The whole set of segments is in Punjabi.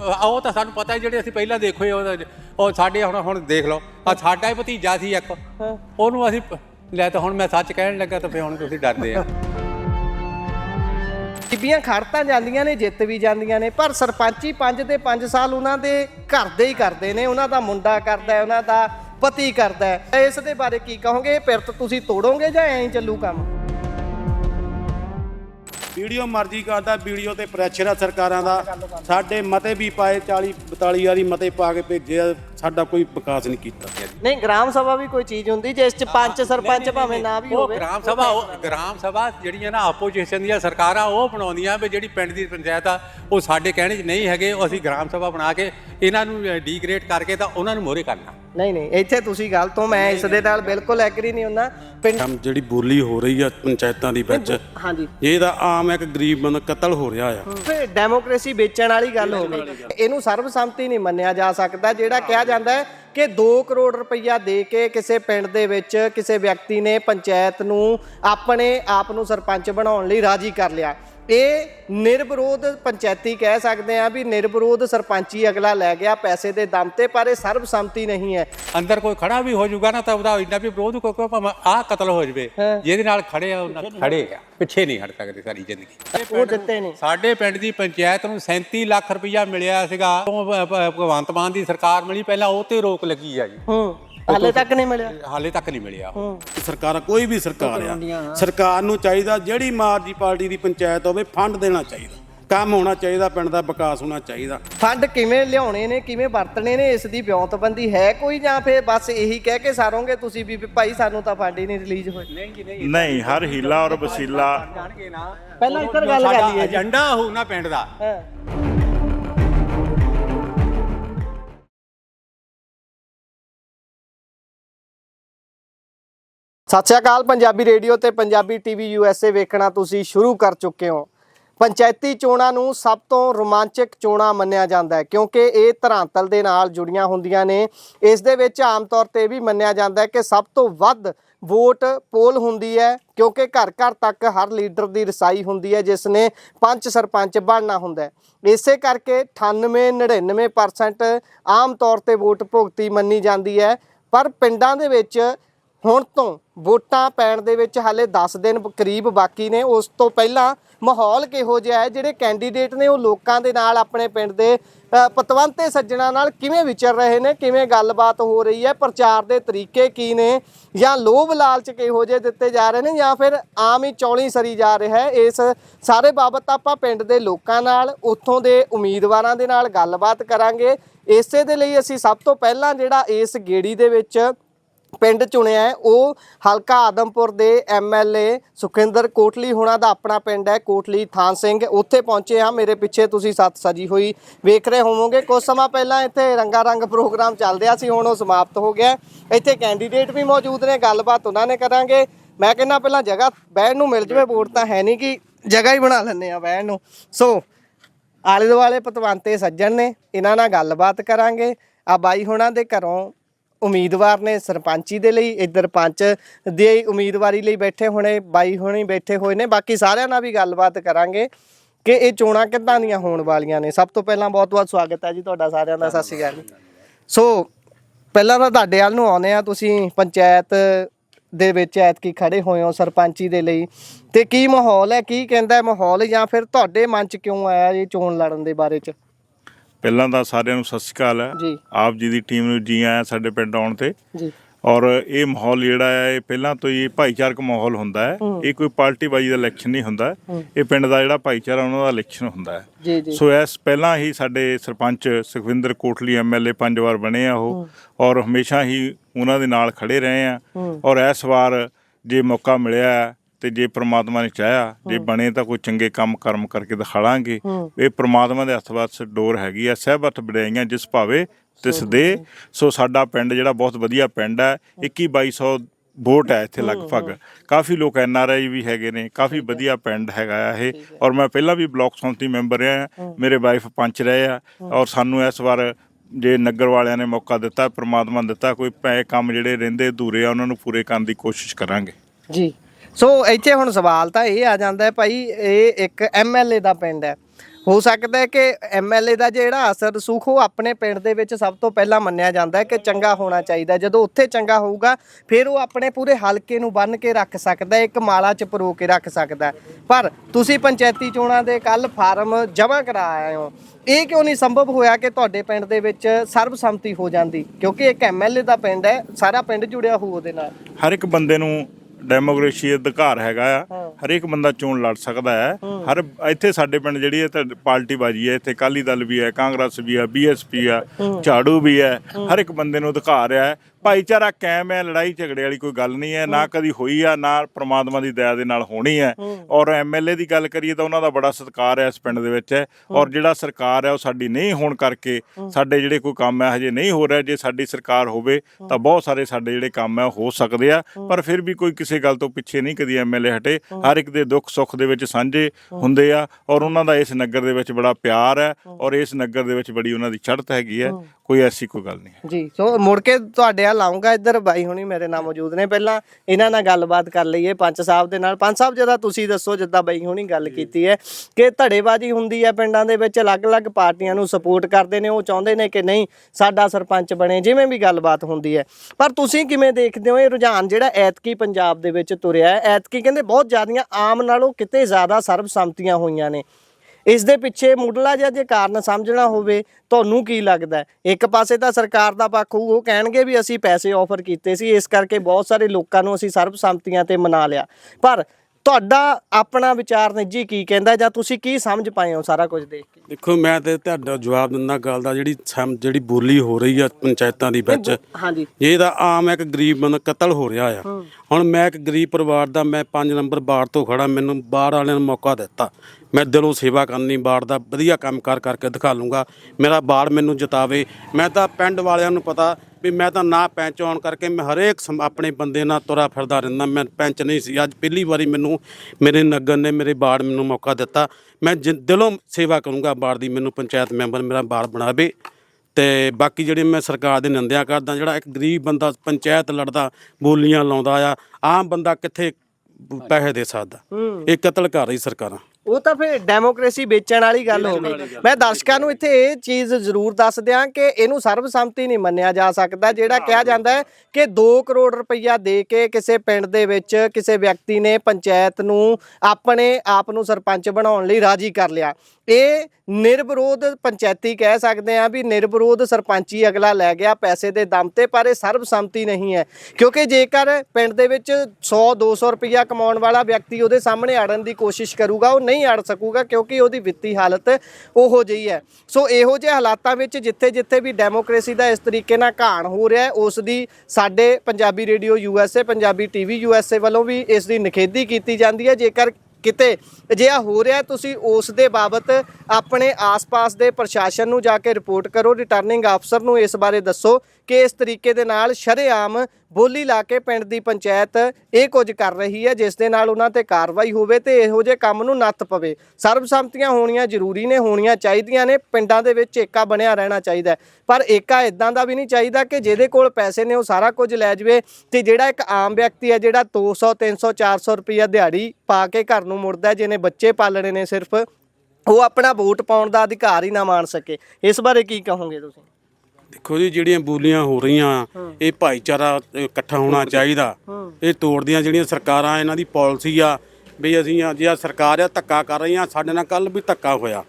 ਉਹ ਤਾਂ ਸਾਨੂੰ ਪਤਾ ਹੈ ਜਿਹੜੇ ਅਸੀਂ ਪਹਿਲਾਂ ਦੇਖੇ ਉਹ ਉਹ ਸਾਡੇ ਹੁਣ ਹੁਣ ਦੇਖ ਲਓ। ਆ ਸਾਡਾ ਹੀ ਭਤੀਜਾ ਸੀ ਇੱਕ। ਉਹਨੂੰ ਅਸੀਂ ਪ- ਲੈ ਤਾਂ ਹੁਣ ਮੈਂ ਸੱਚ ਕਹਿਣ ਲੱਗਾ ਤਾਂ ਫੇ ਹੁਣ ਤੁਸੀਂ ਡਰਦੇ ਆ। ਬੀਬੀਆਂ ਖੜ ਤਾਂ ਜਾਂਦੀਆਂ ਨੇ ਜਿੱਤ ਵੀ ਜਾਂਦੀਆਂ ਨੇ ਪਰ ਸਰਪੰਚੀ 5 ਤੇ 5 ਸਾਲ ਉਹਨਾਂ ਦੇ ਘਰ ਦੇ ਹੀ ਕਰਦੇ ਨੇ। ਉਹਨਾਂ ਦਾ ਮੁੰਡਾ ਕਰਦਾ ਹੈ ਉਹਨਾਂ ਦਾ ਪਤੀ ਕਰਦਾ ਹੈ। ਇਸ ਦੇ ਬਾਰੇ ਕੀ ਕਹੋਗੇ? ਇਹ ਪਿਰਤ ਤੁਸੀਂ ਤੋੜੋਗੇ ਜਾਂ ਐਂ ਹੀ ਚੱਲੂ ਕੰਮ? ਵੀਡੀਓ ਮਰਜ਼ੀ ਕਰਦਾ, ਵੀਡੀਓ ਤੇ ਪ੍ਰੈਸ਼ਰ ਆ ਸਰਕਾਰਾਂ ਦਾ। ਸਾਡੇ ਮਤੇ ਵੀ ਪਾਏ 40 42 ਵਾਰੀ ਮਤੇ ਪਾ ਕੇ ਭੇਜੇ ਸਾਡਾ ਕੋਈ ਵਿਕਾਸ ਨਹੀਂ ਕੀਤਾ ਨਹੀਂ ਗ੍ਰਾਮ ਸਭਾ ਵੀ ਕੋਈ ਚੀਜ਼ ਹੁੰਦੀ ਜਿਸ ਚ ਪੰਜ ਸਰਪੰਚ ਭਾਵੇਂ ਨਾ ਵੀ ਉਹ ਹੋਵੇ ਗ੍ਰਾਮ ਸਭਾ ਉਹ ਗ੍ਰਾਮ ਸਭਾ ਜਿਹੜੀਆਂ ਨਾ ਆਪੋਜੀਸ਼ਨ ਦੀਆਂ ਸਰਕਾਰਾਂ ਉਹ ਬਣਾਉਂਦੀਆਂ ਵੀ ਜਿਹੜੀ ਪਿੰਡ ਦੀ ਪੰਚਾਇਤ ਆ ਉਹ ਸਾਡੇ ਕਹਿਣੇ 'ਚ ਨਹੀਂ ਹੈਗੇ ਉਹ ਅਸੀਂ ਗ੍ਰਾਮ ਸਭਾ ਬਣਾ ਕੇ ਇਹਨਾਂ ਨੂੰ ਡੀਗ੍ਰੇਡ ਕਰਕੇ ਤਾਂ ਉਹਨਾਂ ਨੂੰ ਮੋਰੇ ਕਰਨਾ। ਨਹੀਂ ਨਹੀਂ ਇੱਥੇ ਤੁਸੀਂ ਗਲਤ ਹੋ ਮੈਂ ਇਸ ਦੇ ਨਾਲ ਬਿਲਕੁਲ ਐਗਰੀ ਨਹੀਂ ਹੁੰਦਾ। ਪਿੰਡ ਕੰਮ ਜਿਹੜੀ ਬੋਲੀ ਹੋ ਰਹੀ ਆ ਪੰਚਾਇਤਾਂ ਦੀ ਵਿੱਚ ਹਾਂਜੀ। ਇਹਦਾ ਆਮ ਇੱਕ ਗਰੀਬ ਬੰਦਾ ਕਤਲ ਹੋ ਰਿਹਾ ਆ। ਫਿਰ ਡੈਮੋਕ੍ਰੇਸੀ ਵੇਚਣ ਵਾਲੀ ਗੱਲ ਹੋ ਗਈ। ਇਹਨੂੰ ਸਰਬਸੰਮਤੀ ਨਹੀਂ ਮੰਨਿਆ ਜਾ ਸਕਦਾ ਜਿਹੜਾ ਕਿਹਾ ਜਾਂਦਾ ਹੈ ਕਿ 2 ਕਰੋੜ ਰੁਪਈਆ ਦੇ ਕੇ ਕਿਸੇ ਪਿੰਡ ਦੇ ਵਿੱਚ ਕਿਸੇ ਵਿਅਕਤੀ ਨੇ ਪੰਚਾਇਤ ਨੂੰ ਆਪਣੇ ਆਪ ਨੂੰ ਸਰਪੰਚ ਬਣਾਉਣ ਲਈ ਰਾਜੀ ਕਰ ਲਿਆ। ਇਹ ਨਿਰਵਿਰੋਧ ਪੰਚਾਇਤੀ ਕਹਿ ਸਕਦੇ ਆ ਵੀ ਨਿਰਵਿਰੋਧ ਸਰਪੰਚੀ ਅਗਲਾ ਲੈ ਗਿਆ ਪੈਸੇ ਦੇ ਦਮ ਤੇ ਪਰ ਇਹ ਸਰਬਸੰਮਤੀ ਨਹੀਂ ਹੈ। ਅੰਦਰ ਕੋਈ ਖੜਾ ਵੀ ਹੋ ਜਾਊਗਾ ਨਾ ਤਾਂ ਉਹਦਾ ਇੰਨਾ ਵੀ ਵਿਰੋਧ ਕੋ ਕੋ ਭਾਵੇਂ ਆਹ ਕਤਲ ਹੋ ਜਵੇ ਜਿਹਦੇ ਨਾਲ ਖੜੇ ਆ ਉਹਨਾਂ ਖੜੇ ਆ। ਪਿੱਛੇ ਨਹੀਂ ਹਟ ਸਕਦੇ ਸਾਰੀ ਜ਼ਿੰਦਗੀ। ਉਹ ਦਿੱਤੇ ਨਹੀਂ। ਸਾਡੇ ਪਿੰਡ ਦੀ ਪੰਚਾਇਤ ਨੂੰ 37 ਲੱਖ ਰੁਪਈਆ ਮਿਲਿਆ ਸੀਗਾ। ਭਗਵੰਤ ਮਾਨ ਦੀ ਸਰਕਾਰ ਮਿਲੀ ਪਹਿਲਾਂ ਉਹ ਤੇ ਰੋਕ ਲੱਗੀ ਆ ਜੀ। ਹੂੰ। ਹਾਲੇ ਤੱਕ ਨਹੀਂ ਮਿਲਿਆ। ਹਾਲੇ ਤੱਕ ਨਹੀਂ ਮਿਲਿਆ। ਸਰਕਾਰ ਕੋਈ ਵੀ ਸਰਕਾਰ ਆ ਸਰਕਾਰ ਨੂੰ ਚਾਹੀਦਾ ਜਿਹੜੀ ਮਾਰਜੀ ਪਾਰਟੀ ਦੀ ਪੰਚਾਇਤ ਹੋਵੇ ਫੰਡ ਦੇਣਾ ਚਾਹੀਦਾ। ਕੰਮ ਹੋਣਾ ਚਾਹੀਦਾ ਪਿੰਡ ਦਾ ਵਿਕਾਸ ਹੋਣਾ ਚਾਹੀਦਾ। ਫੰਡ ਕਿਵੇਂ ਲਿਆਉਣੇ ਨੇ ਕਿਵੇਂ ਵਰਤਣੇ ਨੇ ਇਸ ਦੀ ਵਿਉਂਤਬੰਦੀ ਹੈ ਕੋਈ ਜਾਂ ਫਿਰ ਬਸ ਇਹੀ ਕਹਿ ਕੇ ਸਾਰੋਗੇ ਤੁਸੀਂ ਵੀ ਭਾਈ ਸਾਨੂੰ ਤਾਂ ਫੰਡ ਹੀ ਨਹੀਂ ਰਿਲੀਜ਼ ਹੋਏ। ਨਹੀਂ ਜੀ ਨਹੀਂ ਨਹੀਂ ਹਰ ਹੀਲਾ ਔਰ ਵਸੀਲਾ। ਪਹਿਲਾਂ ਇੱਧਰ ਗੱਲ ਕਰ ਲਈਏ ਜੀ। ਏਜੰਡਾ ਹੋਊ ਨਾ ਪਿੰਡ ਦਾ। ਸਤਿ ਸ਼੍ਰੀ ਅਕਾਲ ਪੰਜਾਬੀ ਰੇਡੀਓ ਤੇ ਪੰਜਾਬੀ ਟੀਵੀ ਯੂਐਸਏ ਵੇਖਣਾ ਤੁਸੀਂ ਸ਼ੁਰੂ ਕਰ ਚੁੱਕੇ ਹੋ। ਪੰਚਾਇਤੀ ਚੋਣਾਂ ਨੂੰ ਸਭ ਤੋਂ ਰੋਮਾਂਚਕ ਚੋਣਾਂ ਮੰਨਿਆ ਜਾਂਦਾ ਹੈ ਕਿਉਂਕਿ ਇਹ ਧਰਾਂਤਲ ਦੇ ਨਾਲ ਜੁੜੀਆਂ ਹੁੰਦੀਆਂ ਨੇ। ਇਸ ਦੇ ਵਿੱਚ ਆਮ ਤੌਰ ਤੇ ਇਹ ਵੀ ਮੰਨਿਆ ਜਾਂਦਾ ਹੈ ਕਿ ਸਭ ਤੋਂ ਵੱਧ ਵੋਟ ਪੋਲ ਹੁੰਦੀ ਹੈ ਕਿਉਂਕਿ ਘਰ ਘਰ ਤੱਕ ਹਰ ਲੀਡਰ ਦੀ ਰਸਾਈ ਹੁੰਦੀ ਹੈ ਜਿਸ ਨੇ ਪੰਚ ਸਰਪੰਚ ਬਣਨਾ ਹੁੰਦਾ ਹੈ। ਇਸੇ ਕਰਕੇ 98 99% ਆਮ ਤੌਰ ਤੇ ਵੋਟ ਭੁਗਤੀ ਮੰਨੀ ਜਾਂਦੀ ਹੈ। ਪਰ ਪਿੰਡਾਂ ਦੇ ਵਿੱਚ ਹੁਣ ਤੋਂ ਵੋਟਾਂ ਪੈਣ ਦੇ ਵਿੱਚ ਹਾਲੇ 10 ਦਿਨ ਕਰੀਬ ਬਾਕੀ ਨੇ, ਉਸ ਤੋਂ ਪਹਿਲਾਂ ਮਾਹੌਲ ਕਿਹੋ ਜਿਹਾ ਹੈ? ਜਿਹੜੇ ਕੈਂਡੀਡੇਟ ਨੇ ਉਹ ਲੋਕਾਂ ਦੇ ਨਾਲ, ਆਪਣੇ ਪਿੰਡ ਦੇ ਪਤਵੰਤੇ ਸੱਜਣਾ ਨਾਲ ਕਿਵੇਂ ਵਿਚਰ ਰਹੇ ਨੇ? ਕਿਵੇਂ ਗੱਲਬਾਤ ਹੋ ਰਹੀ ਹੈ? ਪ੍ਰਚਾਰ ਦੇ ਤਰੀਕੇ ਕੀ ਨੇ? ਜਾਂ ਲੋਭ ਲਾਲਚ ਕਿਹੋ ਜਿਹੇ ਦਿੱਤੇ ਜਾ ਰਹੇ ਨੇ? ਜਾਂ ਫਿਰ ਆਮ ਹੀ ਚੌਲੀ ਸਰੀ ਜਾ ਰਿਹਾ ਹੈ? ਇਸ ਸਾਰੇ ਬਾਬਤ ਆਪਾਂ ਪਿੰਡ ਦੇ ਲੋਕਾਂ ਨਾਲ, ਉੱਥੋਂ ਦੇ ਉਮੀਦਵਾਰਾਂ ਦੇ ਨਾਲ ਗੱਲਬਾਤ ਕਰਾਂਗੇ। ਇਸੇ ਦੇ ਲਈ ਅਸੀਂ ਸਭ ਤੋਂ ਪਹਿਲਾਂ ਜਿਹੜਾ ਇਸ ਗੇੜੀ ਦੇ ਵਿੱਚ ਪਿੰਡ ਚੁਣਿਆ ਹੈ। ਉਹ ਹਲਕਾ ਆਦਮਪੁਰ ਦੇ ਐਮਐਲਏ ਸੁਖਿੰਦਰ ਕੋਟਲੀ ਹੋਣਾ ਦਾ ਆਪਣਾ ਪਿੰਡ ਹੈ। ਕੋਟਲੀ ਥਾਨ ਸਿੰਘ, ਉੱਥੇ ਪਹੁੰਚੇ ਹਾਂ। ਮੇਰੇ ਪਿੱਛੇ ਤੁਸੀਂ ਸੱਤ ਸਜੀ ਹੋਈ ਵੇਖ ਰਹੇ ਹੋਵੋਗੇ। ਕੁਝ ਸਮਾਂ ਪਹਿਲਾਂ ਇੱਥੇ ਰੰਗਾ ਰੰਗ ਪ੍ਰੋਗਰਾਮ ਚੱਲ ਰਿਹਾ ਸੀ, ਹੁਣ ਉਹ ਸਮਾਪਤ ਹੋ ਗਿਆ ਇੱਥੇ ਕੈਂਡੀਡੇਟ ਵੀ ਮੌਜੂਦ ਨੇ, ਗੱਲਬਾਤ ਉਹਨਾਂ ਨੇ ਕਰਾਂਗੇ। ਮੈਂ ਕਹਿੰਦਾ ਪਹਿਲਾਂ ਜਗ੍ਹਾ ਬਹਿਣ ਨੂੰ ਮਿਲ ਜਵੇ, ਵੋਟ ਤਾਂ ਹੈ ਨਹੀਂ ਕਿ ਜਗ੍ਹਾ ਹੀ ਬਣਾ ਲੈਂਦੇ ਆ ਬਹਿਣ ਨੂੰ। ਸੋ, ਆਲੇ ਦੁਆਲੇ ਪਤਵੰਤੇ ਸੱਜਣ ਨੇ, ਇਹਨਾਂ ਨਾਲ ਗੱਲਬਾਤ ਕਰਾਂਗੇ। ਆ ਬਾਈ ਹੋਣਾ ਦੇ ਘਰੋਂ ਉਮੀਦਵਾਰ ਨੇ ਸਰਪੰਚੀ ਦੇ ਲਈ, ਇੱਧਰ ਪੰਚ ਦੇ ਉਮੀਦਵਾਰੀ ਲਈ ਬੈਠੇ ਹੋਣੇ, ਬਾਈ ਹੋਣੀ ਬੈਠੇ ਹੋਏ ਨੇ। ਬਾਕੀ ਸਾਰਿਆਂ ਨਾਲ ਵੀ ਗੱਲਬਾਤ ਕਰਾਂਗੇ ਕਿ ਇਹ ਚੋਣਾਂ ਕਿੱਦਾਂ ਦੀਆਂ ਹੋਣ ਵਾਲੀਆਂ ਨੇ। ਸਭ ਤੋਂ ਪਹਿਲਾਂ ਬਹੁਤ-ਬਹੁਤ ਸਵਾਗਤ ਹੈ ਜੀ ਤੁਹਾਡਾ ਸਾਰਿਆਂ ਦਾ। ਸਤਿ ਸ਼੍ਰੀ ਅਕਾਲ ਜੀ। ਸੋ, ਪਹਿਲਾਂ ਤਾਂ ਤੁਹਾਡੇ ਵੱਲ ਨੂੰ ਆਉਨੇ ਆ ਤੁਸੀਂ ਪੰਚਾਇਤ ਦੇ ਵਿੱਚ ਐਤਕੀ ਖੜੇ ਹੋਏ ਹੋ ਸਰਪੰਚੀ ਦੇ ਲਈ। ਤੇ ਕੀ ਮਾਹੌਲ ਹੈ? ਕੀ ਕਹਿੰਦਾ ਮਾਹੌਲ? ਜਾਂ ਫਿਰ ਤੁਹਾਡੇ ਮਨ 'ਚ ਕਿਉਂ ਆਇਆ ਇਹ ਚੋਣ ਲੜਨ ਦੇ ਬਾਰੇ 'ਚ? ਪਹਿਲਾਂ ਤਾਂ ਸਾਰਿਆਂ ਨੂੰ ਸਤਿ ਸ਼੍ਰੀ ਅਕਾਲ ਹੈ। ਜੀ। ਆਪ ਜੀ ਦੀ ਟੀਮ ਨੂੰ ਜੀ ਆਇਆਂ ਸਾਡੇ ਪਿੰਡ ਆਉਣ ਤੇ। ਜੀ। ਔਰ ਇਹ ਮਾਹੌਲ ਜਿਹੜਾ ਹੈ ਇਹ ਪਹਿਲਾਂ ਤੋਂ ਹੀ ਭਾਈਚਾਰਕ ਮਾਹੌਲ ਹੁੰਦਾ ਹੈ। ਇਹ ਕੋਈ ਪਾਰਟੀ ਬਾਜੀ ਦਾ ਇਲੈਕਸ਼ਨ ਨਹੀਂ ਹੁੰਦਾ। ਇਹ ਪਿੰਡ ਦਾ ਜਿਹੜਾ ਭਾਈਚਾਰਾ ਉਹਨਾਂ ਦਾ ਇਲੈਕਸ਼ਨ ਹੁੰਦਾ ਹੈ। ਸੋ ਇਸ ਪਹਿਲਾਂ ਹੀ ਸਾਡੇ ਸਰਪੰਚ ਸੁਖਵਿੰਦਰ ਕੋਟਲੀ ਐਮਐਲਏ ਪੰਜ ਵਾਰ ਬਣੇ ਆ ਉਹ। ਔਰ ਹਮੇਸ਼ਾ ਹੀ ਉਹਨਾਂ ਦੇ ਨਾਲ ਖੜੇ ਰਹੇ ਆ। ਔਰ ਇਸ ਵਾਰ ਜੇ ਮੌਕਾ ਮਿਲਿਆ ਤੇ ਜੇ ਪ੍ਰਮਾਤਮਾ ਨੇ ਚਾਹਿਆ ਜੇ ਬਣੇ ਤਾਂ ਕੋਈ ਚੰਗੇ ਕੰਮ ਕਰਮ ਕਰਕੇ ਦਿਖਾਲਾਂਗੇ। ਇਹ ਪ੍ਰਮਾਤਮਾ ਦੇ ਹੱਥ ਵੱਸ ਡੋਰ ਹੈਗੀ ਆ ਸਹਿਬ ਹੱਥ ਵਡਿਆਈਆਂ ਜਿਸ ਭਾਵੇ ਤਿਸ ਦੇ। ਸੋ ਸਾਡਾ ਪਿੰਡ ਜਿਹੜਾ ਬਹੁਤ ਵਧੀਆ ਪਿੰਡ ਹੈ 21 2200 ਵੋਟ ਹੈ ਇੱਥੇ ਲਗਭਗ। ਕਾਫੀ ਲੋਕ ਐਨ ਆਰ ਆਈ ਵੀ ਹੈਗੇ ਨੇ ਕਾਫੀ ਵਧੀਆ ਪਿੰਡ ਹੈਗਾ ਇਹ। ਔਰ ਮੈਂ ਪਹਿਲਾਂ ਵੀ ਬਲਾਕ ਸੰਮਤੀ ਮੈਂਬਰ ਰਿਹਾ ਮੇਰੇ ਵਾਈਫ ਪੰਚ ਰਹੇ ਆ। ਔਰ ਸਾਨੂੰ ਇਸ ਵਾਰ ਜੇ ਨਗਰ ਵਾਲਿਆਂ ਨੇ ਮੌਕਾ ਦਿੱਤਾ ਪ੍ਰਮਾਤਮਾ ਦਿੱਤਾ ਕੋਈ ਪੈ ਕੰਮ ਜਿਹੜੇ ਰਹਿੰਦੇ ਅਧੂਰੇ ਆ ਉਹਨਾਂ ਨੂੰ ਪੂਰੇ ਕਰਨ ਦੀ ਕੋਸ਼ਿਸ਼ ਕਰਾਂਗੇ। ਜੀ। ਸੋ ਇੱਥੇ ਹੁਣ ਸਵਾਲ ਤਾਂ ਇਹ ਆ ਜਾਂਦਾ ਹੈ ਭਾਈ, ਇਹ ਇੱਕ ਐਮਐਲਏ ਦਾ ਪਿੰਡ ਹੈ। ਹੋ ਸਕਦਾ ਹੈ ਕਿ ਐਮਐਲਏ ਦਾ ਜਿਹੜਾ ਅਸਰ ਰਸੂਖ ਉਹ ਆਪਣੇ ਪਿੰਡ ਦੇ ਵਿੱਚ ਸਭ ਤੋਂ ਪਹਿਲਾਂ ਮੰਨਿਆ ਜਾਂਦਾ ਹੈ ਕਿ ਚੰਗਾ ਹੋਣਾ ਚਾਹੀਦਾ ਜਦੋਂ ਉੱਥੇ ਚੰਗਾ ਹੋਊਗਾ, ਫਿਰ ਉਹ ਆਪਣੇ ਪੂਰੇ ਹਲਕੇ ਨੂੰ ਬੰਨ ਕੇ ਰੱਖ ਸਕਦਾ ਹੈ, ਇੱਕ ਮਾਲਾ ਚ ਪਰੋ ਕੇ ਰੱਖ ਸਕਦਾ ਪਰ ਤੁਸੀਂ ਪੰਚਾਇਤੀ ਚੋਣਾਂ ਦੇ ਕੱਲ ਫਾਰਮ ਜਮ੍ਹਾਂ ਕਰਾ ਆਏ ਹੋ। ਇਹ ਕਿਉਂ ਨਹੀਂ ਸੰਭਵ ਹੋਇਆ ਕਿ ਤੁਹਾਡੇ ਪਿੰਡ ਦੇ ਵਿੱਚ ਸਰਬਸੰਮਤੀ ਹੋ ਜਾਂਦੀ? ਕਿਉਂਕਿ ਇੱਕ ਐਮਐਲਏ ਦਾ ਪਿੰਡ ਹੈ, ਸਾਰਾ ਪਿੰਡ ਜੁੜਿਆ ਹੋਊ ਉਹਦੇ ਨਾਲ। ਹਰ ਇੱਕ ਬੰਦੇ ਨੂੰ ਡੈਮੋਕ੍ਰੇਸੀ ਅਧਿਕਾਰ ਹੈਗਾ ਆ। ਹਰੇਕ ਬੰਦਾ ਚੋਣ ਲੜ ਸਕਦਾ ਹੈ। ਹਰ ਇੱਥੇ ਸਾਡੇ ਪਿੰਡ ਜਿਹੜੀ ਹੈ ਤਾਂ ਪਾਰਟੀ ਬਾਜੀ ਹੈ ਇੱਥੇ ਅਕਾਲੀ ਦਲ ਵੀ ਹੈ ਕਾਂਗਰਸ ਵੀ ਹੈ ਬੀਐਸਪੀ ਆ ਝਾੜੂ ਵੀ ਹੈ। ਹਰ ਇੱਕ ਬੰਦੇ ਨੂੰ ਅਧਿਕਾਰ ਹੈ। ਭਾਈਚਾਰਾ ਕਾਇਮ ਹੈ ਲੜਾਈ ਝਗੜੇ ਵਾਲੀ ਕੋਈ ਗੱਲ ਨਹੀਂ ਹੈ ਨਾ ਕਦੀ ਹੋਈ ਆ ਨਾ ਪ੍ਰਮਾਤਮਾ ਦੀ ਦਇਆ ਦੇ ਨਾਲ ਹੋਣੀ ਹੈ। ਔਰ ਐਮਐਲਏ ਦੀ ਗੱਲ ਕਰੀਏ ਤਾਂ ਉਹਨਾਂ ਦਾ ਬੜਾ ਸਤਿਕਾਰ ਹੈ ਇਸ ਪਿੰਡ ਦੇ ਵਿੱਚ। ਔਰ ਜਿਹੜਾ ਸਰਕਾਰ ਹੈ ਉਹ ਸਾਡੀ ਨਹੀਂ ਹੋਣ ਕਰਕੇ ਸਾਡੇ ਜਿਹੜੇ ਕੋਈ ਕੰਮ ਹੈ ਹਜੇ ਨਹੀਂ ਹੋ ਰਿਹਾ। ਜੇ ਸਾਡੀ ਸਰਕਾਰ ਹੋਵੇ ਤਾਂ ਬਹੁਤ ਸਾਰੇ ਸਾਡੇ ਜਿਹੜੇ ਕੰਮ ਹੈ ਹੋ ਸਕਦੇ ਆ। ਪਰ ਫਿਰ ਵੀ ਕੋਈ ਕਿਸੇ ਗੱਲ ਤੋਂ ਪਿੱਛੇ ਨਹੀਂ ਕਦੀ ਐਮਐਲਏ ਹਟੇ। ਹਰ ਇੱਕ ਦੇ ਦੁੱਖ ਸੁੱਖ ਦੇ ਵਿੱਚ ਸਾਂਝੇ ਹੁੰਦੇ ਆ। ਔਰ ਉਹਨਾਂ ਦਾ ਇਸ ਨਗਰ ਦੇ ਵਿੱਚ ਬੜਾ ਪਿਆਰ ਹੈ। ਔਰ ਇਸ ਨਗਰ ਦੇ ਵਿੱਚ ਬੜੀ ਉਹਨਾਂ ਦੀ ਚੜ੍ਹਤ ਹੈਗੀ ਹੈ। ਕੋਈ ਐਸੀ ਕੋਈ ਗੱਲ ਨਹੀਂ ਹੈ। ਜੀ ਸੋ ਮੁੜ ਕੇ ਤੁਹਾਡੇ ਆ ਲਾਉਂਗਾ ਇੱਧਰ ਬਾਈ ਹੁਣੀ ਮੇਰੇ ਨਾਲ ਮੌਜੂਦ ਨੇ। ਪਹਿਲਾਂ ਇਹਨਾਂ ਨਾਲ ਗੱਲਬਾਤ ਕਰ ਲਈਏ ਪੰਚ ਸਾਹਿਬ ਦੇ ਨਾਲ। ਪੰਚ ਸਾਹਿਬ ਜਦਾ ਤੁਸੀਂ ਦੱਸੋ ਜਿੱਦਾਂ ਬਾਈ ਹੁਣੀ ਗੱਲ ਕੀਤੀ ਹੈ ਕਿ ਧੜੇਬਾਜ਼ੀ ਹੁੰਦੀ ਹੈ ਪਿੰਡਾਂ ਦੇ ਵਿੱਚ ਅਲੱਗ-ਅਲੱਗ ਪਾਰਟੀਆਂ ਨੂੰ ਸਪੋਰਟ ਕਰਦੇ ਨੇ। ਉਹ ਚਾਹੁੰਦੇ ਨੇ ਕਿ ਨਹੀਂ ਸਾਡਾ ਸਰਪੰਚ ਬਣੇ ਜਿਵੇਂ ਵੀ ਗੱਲਬਾਤ ਹੁੰਦੀ ਹੈ। ਪਰ ਤੁਸੀਂ ਕਿਵੇਂ ਦੇਖਦੇ ਹੋ ਇਹ ਰੁਝਾਨ ਜਿਹੜਾ ਐਤਕੀ ਪੰਜਾਬ ਦੇ ਵਿੱਚ ਤੁਰਿਆ ਹੈ? ਐਤਕੀ ਕਹਿੰਦੇ ਬਹੁਤ ਜ਼ਿਆਦੀਆਂ ਆਮ ਨਾਲੋਂ ਕਿਤੇ ਜ਼ਿਆਦਾ ਸਰਬਸੰਮਤੀਆਂ ਹੋਈਆਂ ਨੇ। ਇਸ ਦੇ ਪਿੱਛੇ ਮੁੱਢਲਾ ਜਿਹਾ ਜੇ ਕਾਰਨ ਸਮਝਣਾ ਹੋਵੇ, ਤੁਹਾਨੂੰ ਕੀ ਲੱਗਦਾ ਇੱਕ ਪਾਸੇ ਤਾਂ ਸਰਕਾਰ ਦਾ ਪੱਖ ਹੋਊ, ਉਹ ਕਹਿਣਗੇ ਵੀ ਅਸੀਂ ਪੈਸੇ ਆਫਰ ਕੀਤੇ ਸੀ, ਇਸ ਕਰਕੇ ਬਹੁਤ ਸਾਰੇ ਲੋਕਾਂ ਨੂੰ ਅਸੀਂ ਸਰਬਸੰਮਤੀਆਂ ਤੇ ਮਨਾ ਲਿਆ। ਪਰ ਤੁਹਾਡਾ ਆਪਣਾ ਵਿਚਾਰ ਨਿੱਜੀ ਕੀ ਕਹਿੰਦਾ ਜਾਂ ਤੁਸੀਂ ਕੀ ਸਮਝ ਪਾਏ ਹੋ ਸਾਰਾ ਕੁਝ ਦੇਖ ਕੇ? ਦੇਖੋ ਮੈਂ ਤੇ ਤੁਹਾਡਾ ਜਵਾਬ ਦਿੰਦਾ ਗੱਲ ਦਾ ਜਿਹੜੀ ਸਮ- ਜਿਹੜੀ ਬੋਲੀ ਹੋ ਰਹੀ ਆ ਪੰਚਾਇਤਾਂ ਦੀ ਵਿੱਚ। ਹਾਂਜੀ। ਇਹ ਤਾਂ ਆਮ ਇੱਕ ਗਰੀਬ ਬੰਦਾ ਕਤਲ ਹੋ ਰਿਹਾ ਆ। ਹੁਣ ਮੈਂ ਇੱਕ ਗਰੀਬ ਪਰਿਵਾਰ ਦਾ ਮੈਂ 5 ਨੰਬਰ ਬਾੜ ਤੋਂ ਖੜਾ ਮੈਨੂੰ ਬਾੜ ਵਾਲਿਆਂ ਨੇ ਮੌਕਾ ਦਿੱਤਾ। ਮੈਂ ਦਿਲੋਂ ਸੇਵਾ ਕਰਨੀ ਬਾੜ ਦਾ ਵਧੀਆ ਕੰਮ ਕਰ ਕਰਕੇ ਦਿਖਾ ਲੂੰਗਾ। ਮੇਰਾ ਬਾੜ ਮੈਨੂੰ ਜਿਤਾਵੇ। ਮੈਂ ਤਾਂ ਪਿੰਡ ਵਾਲਿਆਂ ਨੂੰ ਪਤਾ ਵੀ ਮੈਂ ਤਾਂ ਨਾ ਪੈਂਚ ਆਉਣ ਕਰਕੇ ਮੈਂ ਹਰੇਕ ਸਮ- ਆਪਣੇ ਬੰਦੇ ਨਾਲ ਤੁਰਾ ਫਿਰਦਾ ਰਹਿੰਦਾ ਮੈਂ ਪੈਂਚ ਨਹੀਂ ਸੀ। ਅੱਜ ਪਹਿਲੀ ਵਾਰੀ ਮੈਨੂੰ ਮੇਰੇ ਨਗਰ ਨੇ ਮੇਰੇ ਬਾੜ ਮੈਨੂੰ ਮੌਕਾ ਦਿੱਤਾ। ਮੈਂ ਜਿ- ਦਿਲੋਂ ਸੇਵਾ ਕਰੂੰਗਾ ਬਾੜ ਦੀ ਮੈਨੂੰ ਪੰਚਾਇਤ ਮੈਂਬਰ ਮੇਰਾ ਬਾੜ ਬਣਾਵੇ। ਤੇ ਬਾਕੀ ਜਿਹੜੀ ਮੈਂ ਸਰਕਾਰ ਦੇ ਨਿੰਦਿਆ ਕਰਦਾ ਜਿਹੜਾ ਇੱਕ ਗਰੀਬ ਬੰਦਾ ਪੰਚਾਇਤ ਲੜਦਾ ਬੋਲੀਆਂ ਲਾਉਂਦਾ ਆ ਆਮ ਬੰਦਾ ਕਿੱਥੇ ਪੈਸੇ ਦੇ ਸਕਦਾ? ਇਹ ਕਤਲ ਕਰ ਰਹੀ ਸਰਕਾਰਾਂ। ਉਹ ਤਾਂ ਫਿਰ ਡੈਮੋਕ੍ਰੇਸੀ ਵੇਚਣ ਵਾਲੀ ਗੱਲ ਹੋ ਗਈ। ਮੈਂ ਦਰਸ਼ਕਾਂ ਨੂੰ ਇੱਥੇ ਇਹ ਚੀਜ਼ ਜ਼ਰੂਰ ਦੱਸ ਦਿਆਂ ਕਿ ਇਹਨੂੰ ਸਰਬਸੰਮਤੀ ਨਹੀਂ ਮੰਨਿਆ ਜਾ ਸਕਦਾ ਜਿਹੜਾ ਕਿਹਾ ਜਾਂਦਾ ਹੈ ਕਿ 2 ਕਰੋੜ ਰੁਪਈਆ ਦੇ ਕੇ ਕਿਸੇ ਪਿੰਡ ਦੇ ਵਿੱਚ ਕਿਸੇ ਵਿਅਕਤੀ ਨੇ ਪੰਚਾਇਤ ਨੂੰ ਆਪਣੇ ਆਪ ਨੂੰ ਸਰਪੰਚ ਬਣਾਉਣ ਲਈ ਰਾਜੀ ਕਰ ਲਿਆ। ਇਹ ਨਿਰਵਿਰੋਧ ਪੰਚਾਇਤੀ ਕਹਿ ਸਕਦੇ ਆ ਵੀ ਨਿਰਵਿਰੋਧ ਸਰਪੰਚੀ ਅਗਲਾ ਲੈ ਗਿਆ ਪੈਸੇ ਦੇ ਦਮ ਤੇ ਪਰ ਇਹ ਸਰਬਸੰਮਤੀ ਨਹੀਂ ਹੈ। ਕਿਉਂਕਿ ਜੇਕਰ ਪਿੰਡ ਦੇ ਵਿੱਚ 100 200 ਰੁਪਈਆ ਕਮਾਉਣ ਵਾਲਾ ਵਿਅਕਤੀ ਉਹਦੇ ਸਾਹਮਣੇ ਅੜਨ ਦੀ ਕੋਸ਼ਿਸ਼ ਕਰੂਗਾ ਉਹ ਨਹੀਂ ਅੜ ਸਕੂਗਾ ਕਿਉਂਕਿ ਉਹਦੀ ਵਿੱਤੀ ਹਾਲਤ ਉਹੋ ਜਿਹੀ ਹੈ। ਸੋ ਇਹੋ ਜਿਹੇ ਹਾਲਾਤਾਂ ਵਿੱਚ ਜਿੱਥੇ ਜਿੱਥੇ ਵੀ ਡੈਮੋਕ੍ਰੇਸੀ ਦਾ ਇਸ ਤਰੀਕੇ ਨਾਲ ਘਾਣ ਹੋ ਰਿਹਾ ਹੈ, ਉਸ ਦੀ ਸਾਡੇ Punjabi radio USA Punjabi TV USA ਵੱਲੋਂ ਵੀ ਇਸ ਦੀ ਨਿਖੇਧੀ ਕੀਤੀ ਜਾਂਦੀ ਹੈ। ਜੇਕਰ ਕਿਤੇ ਅਜਿਹਾ ਹੋ ਰਿਹਾ ਤੁਸੀਂ ਉਸ ਦੇ ਬਾਬਤ ਆਪਣੇ ਆਸ-ਪਾਸ ਦੇ ਪ੍ਰਸ਼ਾਸਨ ਨੂੰ ਜਾ ਕੇ ਰਿਪੋਰਟ ਕਰੋ। ਰਿਟਰਨਿੰਗ ਅਫਸਰ ਨੂੰ ਇਸ ਬਾਰੇ ਦੱਸੋ ਕਿ ਇਸ ਤਰੀਕੇ ਦੇ ਨਾਲ ਸ਼ਰੇਆਮ ਬੋਲੀ ਲਾ ਕੇ ਪਿੰਡ ਦੀ ਪੰਚਾਇਤ ਇਹ ਕੁਝ ਕਰ ਰਹੀ ਹੈ, ਜਿਸ ਦੇ ਨਾਲ ਉਹਨਾਂ ਤੇ ਕਾਰਵਾਈ ਹੋਵੇ ਤੇ ਇਹੋ ਜਿਹੇ ਕੰਮ ਨੂੰ ਨੱਥ ਪਵੇ। ਸਰਬਸੰਮਤੀਆਂ ਹੋਣੀਆਂ ਜ਼ਰੂਰੀ ਨੇ, ਹੋਣੀਆਂ ਚਾਹੀਦੀਆਂ ਨੇ, ਪਿੰਡਾਂ ਦੇ ਵਿੱਚ ਏਕਾ ਬਣਿਆ ਰਹਿਣਾ ਚਾਹੀਦਾ ਪਰ ਏਕਾ ਇਦਾਂ ਦਾ ਵੀ ਨਹੀਂ ਚਾਹੀਦਾ ਕਿ ਜਿਹਦੇ ਕੋਲ ਪੈਸੇ ਨੇ, ਉਹ ਸਾਰਾ ਕੁਝ ਲੈ ਜਾਵੇ ਤੇ ਜਿਹੜਾ ਇੱਕ ਆਮ ਵਿਅਕਤੀ ਹੈ, ਜਿਹੜਾ 200 300 400 ਰੁਪਈਆ ਦਿਹਾੜੀ ਪਾ ਕੇ ਘਰ ਨੂੰ ਮੁੜਦਾ ਜਿਹਨੇ ਬੱਚੇ ਪਾਲਣੇ ਨੇ ਸਿਰਫ, ਉਹ ਆਪਣਾ ਵੋਟ ਪਾਉਣ ਦਾ ਅਧਿਕਾਰ ਹੀ ਨਾ ਮਾਣ ਸਕੇ। ਇਸ ਬਾਰੇ ਕੀ ਕਹੋਗੇ ਤੁਸੀਂ? ਦੇਖੋ ਜੀ ਜਿਹੜੀਆਂ ਬੋਲੀਆਂ ਹੋ ਰਹੀਆਂ ਇਹ ਭਾਈਚਾਰਾ ਇਕੱਠਾ ਹੋਣਾ ਚਾਹੀਦਾ। ਇਹ ਤੋੜਦੀਆਂ ਜਿਹੜੀਆਂ ਸਰਕਾਰਾਂ ਇਹਨਾਂ ਦੀ ਪਾਲਿਸੀ ਆ ਵੀ ਅਸੀਂ ਆ- ਜੇ ਆਹ ਸਰਕਾਰ ਆ ਧੱਕਾ ਕਰ ਰਹੀਆਂ ਸਾਡੇ ਨਾਲ ਕੱਲ ਵੀ ਧੱਕਾ ਹੋਇਆ।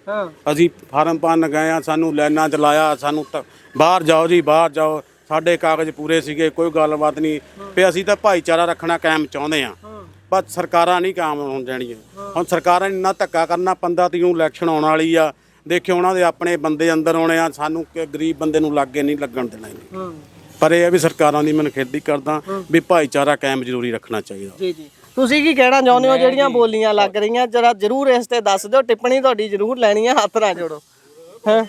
ਅਸੀਂ ਫਾਰਮ ਭਰਨ ਗਏ ਆ ਸਾਨੂੰ ਲਾਈਨਾਂ ਚ ਲਾਇਆ ਸਾਨੂੰ ਬਾਹਰ ਜਾਓ ਜੀ ਬਾਹਰ ਜਾਓ। ਸਾਡੇ ਕਾਗਜ਼ ਪੂਰੇ ਸੀਗੇ ਕੋਈ ਗੱਲਬਾਤ ਨਹੀਂ। ਵੀ ਅਸੀਂ ਤਾਂ ਭਾਈਚਾਰਾ ਰੱਖਣਾ ਕਾਇਮ ਚਾਹੁੰਦੇ ਆ। ਪਰ ਸਰਕਾਰਾਂ ਨਹੀਂ ਕਾਇਮ ਹੋਣ ਦੇਣੀਆਂ। ਹੁਣ ਸਰਕਾਰਾਂ ਨੇ ਇੰਨਾ ਧੱਕਾ ਕਰਨਾ 15 ਤਰੀਕ ਨੂੰ ਇਲੈਕਸ਼ਨ ਆਉਣ ਵਾਲੀ ਆ। ਦੇਖਿਓ ਉਹਨਾਂ ਦੇ ਆਪਣੇ ਬੰਦੇ ਅੰਦਰ ਆਉਣੇ ਆ ਸਾਨੂੰ ਕਿ ਗਰੀਬ ਬੰਦੇ ਨੂੰ ਲਾਗੇ ਨਹੀਂ ਲੱਗਣ ਦੇਣਾ ਇਹਨੇ। ਪਰ ਇਹ ਹੈ ਵੀ ਸਰਕਾਰਾਂ ਦੀ ਮੈਂ ਖੇਦੀ ਕਰਦਾ ਵੀ ਭਾਈਚਾਰਾ ਕਾਇਮ ਜ਼ਰੂਰੀ ਰੱਖਣਾ ਚਾਹੀਦਾ। ਜੀ ਜੀ। ਤੁਸੀਂ ਕੀ ਕਹਿਣਾ ਚਾਹੁੰਦੇ ਹੋ ਜਿਹੜੀਆਂ ਬੋਲੀਆਂ ਲੱਗ ਰਹੀਆਂ? ਜਰਾ ਜਰੂਰ ਇਸ ਤੇ ਦੱਸ ਦਿਓ ਟਿੱਪਣੀ ਤੁਹਾਡੀ ਜਰੂਰ ਲੈਣੀ ਹੈ ਹੱਥ ਨਾ ਜੋੜੋ। ਹਾਂ?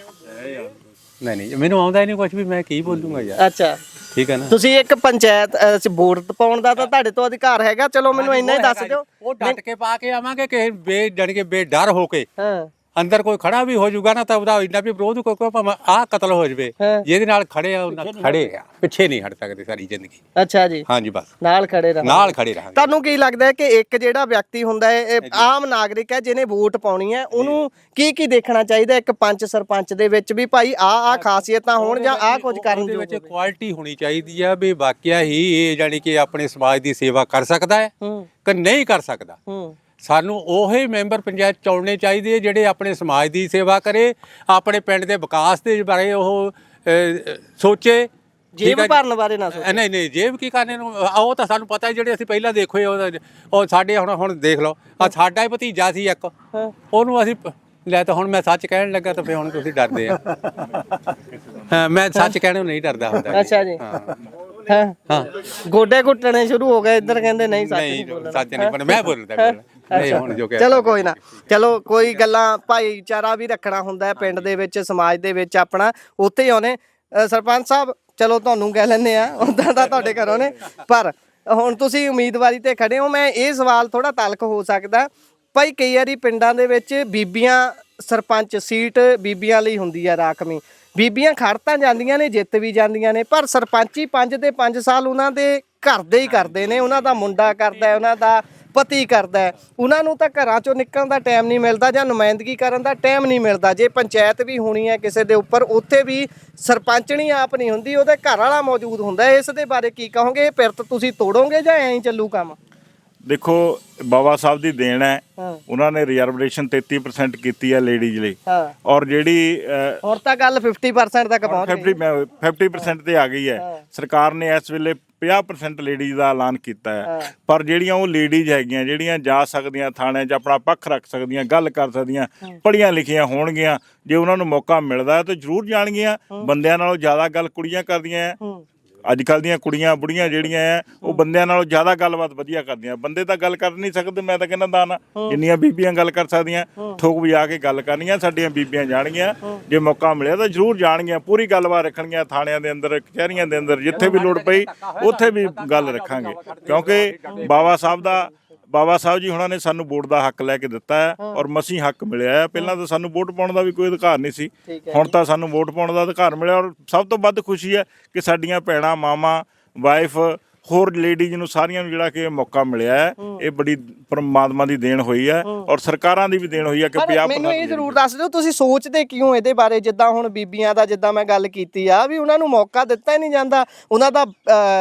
ਨਹੀਂ ਨਹੀਂ ਮੈਨੂੰ ਆਉਂਦਾ ਹੀ ਨਹੀਂ ਕੁਝ ਵੀ ਮੈਂ ਕੀ ਬੋਲੂੰਗਾ ਯਾਰ। ਅੱਛਾ। ਠੀਕ ਹੈ ਨਾ? ਤੁਸੀਂ ਇੱਕ ਪੰਚਾਇਤ ਅਹ, ਚ ਵੋਟ ਪਾਉਣ ਦਾ ਤਾਂ ਤੁਹਾਡੇ ਤੋਂ ਅਧਿਕਾਰ ਹੈਗਾ। ਚਲੋ ਮੈਨੂੰ ਇੰਨਾ ਹੀ ਦੱਸ ਦਿਓ। ਉਹ ਡਟ ਕੇ ਪਾ ਕੇ ਆਵਾਂਗੇ ਕਿ ਬੇ ਜਾਣੀ ਕਿ ਬੇਡਰ ਹੋ ਕੇ। ਹਾਂ। ਅੰਦਰ ਕੋਈ ਖੜਾ ਵੀ ਹੋ ਜਾਊਗਾ ਨਾ ਤਾਂ ਉਹਦਾ ਇੰਨਾ ਵੀ ਵਿਰੋਧ ਕੋਈ ਕੋਈ ਭਾਵੇਂ ਆਹ ਕਤਲ ਹੋ ਜਵੇ। ਜਿਹਦੇ ਨਾਲ ਖੜੇ ਆ ਉਹਨਾਂ ਖੜੇ ਆ ਪਿੱਛੇ ਨਹੀਂ ਹਟ ਸਕਦੇ ਸਾਰੀ ਜ਼ਿੰਦਗੀ। ਅੱਛਾ ਜੀ। ਹਾਂਜੀ ਬਸ। ਨਾਲ ਖੜੇ ਰਹੋ ਨਾਲ ਖੜੇ ਰਹਾਂਗੇ। ਤੁਹਾਨੂੰ ਕੀ ਲੱਗਦਾ ਹੈ ਕਿ ਇੱਕ ਜਿਹੜਾ ਵਿਅਕਤੀ ਹੁੰਦਾ ਹੈ ਇਹ ਆਮ ਨਾਗਰਿਕ ਹੈ ਜਿਹਨੇ ਵੋਟ ਪਾਉਣੀ ਹੈ ਉਹਨੂੰ ਕੀ ਕੀ ਦੇਖਣਾ ਚਾਹੀਦਾ ਇੱਕ ਪੰਚ ਸਰਪੰਚ ਦੇ ਵਿੱਚ ਵੀ ਭਾਈ ਆ ਆ ਖਾਸੀਅਤਾਂ ਹੋਣ ਜਾਂ ਆ ਕੁਝ ਕਰਨ ਜੋ ਵਿੱਚ ਕੁਆਲਿਟੀ ਹੋਣੀ ਚਾਹੀਦੀ ਆ ਵੀ ਵਾਕਿਆ ਹੀ ਇਹ ਜਾਨੀ ਕਿ ਆਪਣੇ ਸਮਾਜ ਦੀ ਸੇਵਾ ਕਰ ਸਕਦਾ ਹੈ ਹੂੰ। ਕਿ ਨਹੀਂ ਕਰ ਸਕਦਾ। ਹੂੰ। ਸਾਨੂੰ ਉਹੇ ਮੈਂਬਰ ਪੰਚਾਇਤ ਚੁਣਨੇ ਚਾਹੀਦੇ ਜਿਹੜੇ ਆਪਣੇ ਸਮਾਜ ਦੀ ਸੇਵਾ ਕਰੇ ਆਪਣੇ ਪਿੰਡ ਦੇ ਵਿਕਾਸ ਦੇ ਬਾਰੇ ਉਹ ਸੋਚੇ। ਜੇਬ? ਭਰਨ ਬਾਰੇ ਨਾ ਸੋਚੋ। ਨਹੀਂ ਨਹੀਂ ਜੇਬ ਕੀ ਕਰਨੇ ਨੂੰ? ਉਹ ਤਾਂ ਸਾਨੂੰ ਪਤਾ ਹੈ ਜਿਹੜੇ ਅਸੀਂ ਪਹਿਲਾਂ ਦੇਖੇ ਉਹ ਸਾਡੇ ਹੁਣ ਹੁਣ ਦੇਖ ਲਓ। ਆ ਸਾਡਾ ਹੀ ਭਤੀਜਾ ਸੀ ਇੱਕ। ਉਹਨੂੰ ਅਸੀਂ ਲੈ ਤਾਂ ਹੁਣ ਮੈਂ ਸੱਚ ਕਹਿਣ ਲੱਗਾ ਤਾਂ ਫੇ ਹੁਣ ਤੁਸੀਂ ਡਰਦੇ ਆ। ਮੈਂ ਸੱਚ ਕਹਿਣ ਨੂੰ ਨਹੀਂ ਡਰਦਾ ਹੁੰਦਾ। ਅੱਛਾ ਜੀ। ਹਾਂ। ਗੋਡੇ ਘੁੱਟਣੇ ਸ਼ੁਰੂ ਹੋ ਗਏ ਇੱਧਰ ਕਹਿੰਦੇ ਨਹੀਂ ਸੱਚ ਨਹੀਂ ਨਹੀਂ ਬੋਲਣਾ। ਸੱਚ ਨਹੀਂ ਪਰ ਮੈਂ ਬੋਲਦਾ। ਨਹੀਂ ਹੁਣ ਜੋ ਕਿ ਚਲੋ ਕੋਈ ਨਾ। ਚਲੋ ਕੋਈ ਗੱਲਾਂ ਭਾਈਚਾਰਾ ਵੀ ਰੱਖਣਾ ਹੁੰਦਾ ਹੈ ਪਿੰਡ ਦੇ ਵਿੱਚ ਸਮਾਜ ਦੇ ਵਿੱਚ ਆਪਣਾ ਉੱਥੇ ਹੀ ਆਉਨੇ ਸਰਪੰਚ ਸਾਹਿਬ ਚਲੋ ਤੁਹਾਨੂੰ ਕਹਿ ਲੈਂਦੇ ਆ ਉਦਾਂ ਦਾ ਤੁਹਾਡੇ ਘਰੋਂ ਨੇ। ਪਰ ਹੁਣ ਤੁਸੀਂ ਉਮੀਦਵਾਰੀ ਤੇ ਖੜੇ ਹੋ ਮੈਂ ਇਹ ਸਵਾਲ ਥੋੜਾ ਤਲਕ ਹੋ ਸਕਦਾ। ਭਾਈ ਕਈ ਵਾਰੀ ਪਿੰਡਾਂ ਦੇ ਵਿੱਚ ਬੀਬੀਆਂ ਸਰਪੰਚ ਸੀਟ ਬੀਬੀਆਂ ਲਈ ਹੁੰਦੀ ਆ ਰਾਖਵੀਂ। ਬੀਬੀਆਂ ਖੜ ਤਾਂ ਜਾਂਦੀਆਂ ਨੇ ਜਿੱਤ ਵੀ ਜਾਂਦੀਆਂ ਨੇ ਪਰ ਸਰਪੰਚੀ 5 ਦੇ 5 ਸਾਲ ਉਹਨਾਂ ਦੇ ਘਰ ਦੇ ਹੀ ਕਰਦੇ ਨੇ। ਉਹਨਾਂ ਦਾ ਮੁੰਡਾ ਕਰਦਾ ਹੈ ਉਹਨਾਂ ਦਾ ਪਤੀ ਕਰਦਾ ਹੈ। ਉਹਨਾਂ ਨੂੰ ਤਾਂ ਘਰਾਂ ਚੋਂ ਨਿਕਲਣ ਦਾ ਟਾਈਮ ਨਹੀਂ ਮਿਲਦਾ ਜਾਂ ਨੁਮਾਇੰਦਗੀ ਕਰਨ ਦਾ ਟਾਈਮ ਨਹੀਂ ਮਿਲਦਾ। ਜੇ ਪੰਚਾਇਤ ਵੀ ਹੋਣੀ ਹੈ ਕਿਸੇ ਦੇ ਉੱਪਰ ਉੱਥੇ ਵੀ ਸਰਪੰਚਣੀ ਆਪ ਨਹੀਂ ਹੁੰਦੀ ਉਹਦੇ ਘਰ ਵਾਲਾ ਮੌਜੂਦ ਹੁੰਦਾ। ਇਸ ਦੇ ਬਾਰੇ ਕੀ ਕਹੋਗੇ? ਇਹ ਪਿਰਤ ਤੁਸੀਂ ਤੋੜੋਗੇ ਜਾਂ ਐਂ ਚੱਲੂ ਕੰਮ? ਦੇਖੋ ਬਾਬਾ ਸਾਹਿਬ ਦੀ ਦੇਣ ਹੈ। ਉਹਨਾਂ ਨੇ ਰਿਜ਼ਰਵੇਸ਼ਨ 33% ਕੀਤੀ ਹੈ ਲੇਡੀਜ਼ ਲਈ। ਹਾਂ। ਔਰ ਜਿਹੜੀ ਹੁਣ ਤਾਂ ਗੱਲ 50% ਤੱਕ ਪਹੁੰਚ ਗਈ। 50 ਮੈਂ- 50% ਤੇ ਆ ਗਈ ਹੈ। ਸਰਕਾਰ ਨੇ ਇਸ ਵੇਲੇ 50% ਲੇਡੀਜ਼ ਦਾ ਐਲਾਨ ਕੀਤਾ ਹੈ। ਪਰ ਜਿਹੜੀਆਂ ਉਹ ਲੇਡੀਜ਼ ਹੈਗੀਆਂ ਜਿਹੜੀਆਂ ਜਾ ਸਕਦੀਆਂ ਥਾਣੇ 'ਚ ਆਪਣਾ ਪੱਖ ਰੱਖ ਸਕਦੀਆਂ ਗੱਲ ਕਰ ਸਕਦੀਆਂ ਪੜ੍ਹੀਆਂ ਲਿਖੀਆਂ ਹੋਣਗੀਆਂ ਜੇ ਉਹਨਾਂ ਨੂੰ ਮੌਕਾ ਮਿਲਦਾ ਹੈ ਤਾਂ ਜ਼ਰੂਰ ਜਾਣਗੀਆਂ। ਬੰਦਿਆਂ ਨਾਲੋਂ ਜ਼ਿਆਦਾ ਗੱਲ ਕੁੜੀਆਂ ਕਰਦੀਆਂ ਅੱਜ ਕੱਲ ਦੀਆਂ ਕੁੜੀਆਂ ਬੁੜੀਆਂ ਜਿਹੜੀਆਂ ਆ ਉਹ ਬੰਦਿਆਂ ਨਾਲੋਂ ਜ਼ਿਆਦਾ ਗੱਲਬਾਤ ਵਧੀਆ ਕਰਦੀਆਂ। ਬੰਦੇ ਤਾਂ ਗੱਲ ਕਰ ਨਹੀਂ ਸਕਦੇ ਮੈਂ ਤਾਂ ਕਹਿੰਦਾ ਦਾਨਾ ਜਿੰਨੀਆਂ ਬੀਬੀਆਂ ਗੱਲ ਕਰ ਸਕਦੀਆਂ ਠੋਕ ਵਜਾ ਕੇ ਗੱਲ ਕਰਨੀਆਂ ਸਾਡੀਆਂ ਬੀਬੀਆਂ ਜਾਣਗੀਆਂ। ਜੇ ਮੌਕਾ ਮਿਲਿਆ ਤਾਂ ਜ਼ਰੂਰ ਜਾਣਗੀਆਂ ਪੂਰੀ ਗੱਲਬਾਤ ਰੱਖਣਗੀਆਂ ਥਾਣਿਆਂ ਦੇ ਅੰਦਰ ਕਚਹਿਰੀਆਂ ਦੇ ਅੰਦਰ ਜਿੱਥੇ ਵੀ ਲੋੜ ਪਈ ਉੱਥੇ ਵੀ ਗੱਲ ਰੱਖਾਂਗੇ। ਕਿਉਂਕਿ ਬਾਬਾ ਸਾਹਿਬ ਦਾ ਬਾਬਾ ਸਾਹਿਬ ਜੀ ਹੁਣਾਂ ਨੇ ਸਾਨੂੰ ਵੋਟ ਦਾ ਹੱਕ ਲੈ ਕੇ ਦਿੱਤਾ ਹੈ ਔਰ ਮਸੀਂ ਹੱਕ ਮਿਲਿਆ ਹੈ। ਪਹਿਲਾਂ ਤਾਂ ਸਾਨੂੰ ਵੋਟ ਪਾਉਣ ਦਾ ਵੀ ਕੋਈ ਅਧਿਕਾਰ ਨਹੀਂ ਸੀ। ਹੁਣ ਤਾਂ ਸਾਨੂੰ ਵੋਟ ਪਾਉਣ ਦਾ ਅਧਿਕਾਰ ਮਿਲਿਆ ਔਰ ਸਭ ਤੋਂ ਵੱਧ ਖੁਸ਼ੀ ਹੈ ਕਿ ਸਾਡੀਆਂ ਭੈਣਾਂ ਮਾਵਾਂ ਵਾਈਫ ਹੋਰ ਲੇਡੀਜ਼ ਨੂੰ ਸਾਰੀਆਂ ਨੂੰ ਜਿਹੜਾ ਕਿ ਇਹ ਮੌਕਾ ਮਿਲਿਆ ਹੈ। ਇਹ ਬੜੀ ਪਰਮਾਤਮਾ ਦੀ ਦੇਣ ਹੋਈ ਹੈ ਔਰ ਸਰਕਾਰਾਂ ਦੀ ਵੀ ਦੇਣ ਹੋਈ ਹੈ ਕਿ 50% ਮੈਨੂੰ ਇਹ ਜ਼ਰੂਰ ਦੱਸ ਦਿਓ ਤੁਸੀਂ ਸੋਚਦੇ ਕਿਉਂ ਇਹਦੇ ਬਾਰੇ? ਜਿੱਦਾਂ ਹੁਣ ਬੀਬੀਆਂ ਦਾ ਜਿੱਦਾਂ ਮੈਂ ਗੱਲ ਕੀਤੀ ਆ ਵੀ ਉਹਨਾਂ ਨੂੰ ਮੌਕਾ ਦਿੱਤਾ ਹੀ ਨਹੀਂ ਜਾਂਦਾ। ਉਹਨਾਂ ਦਾ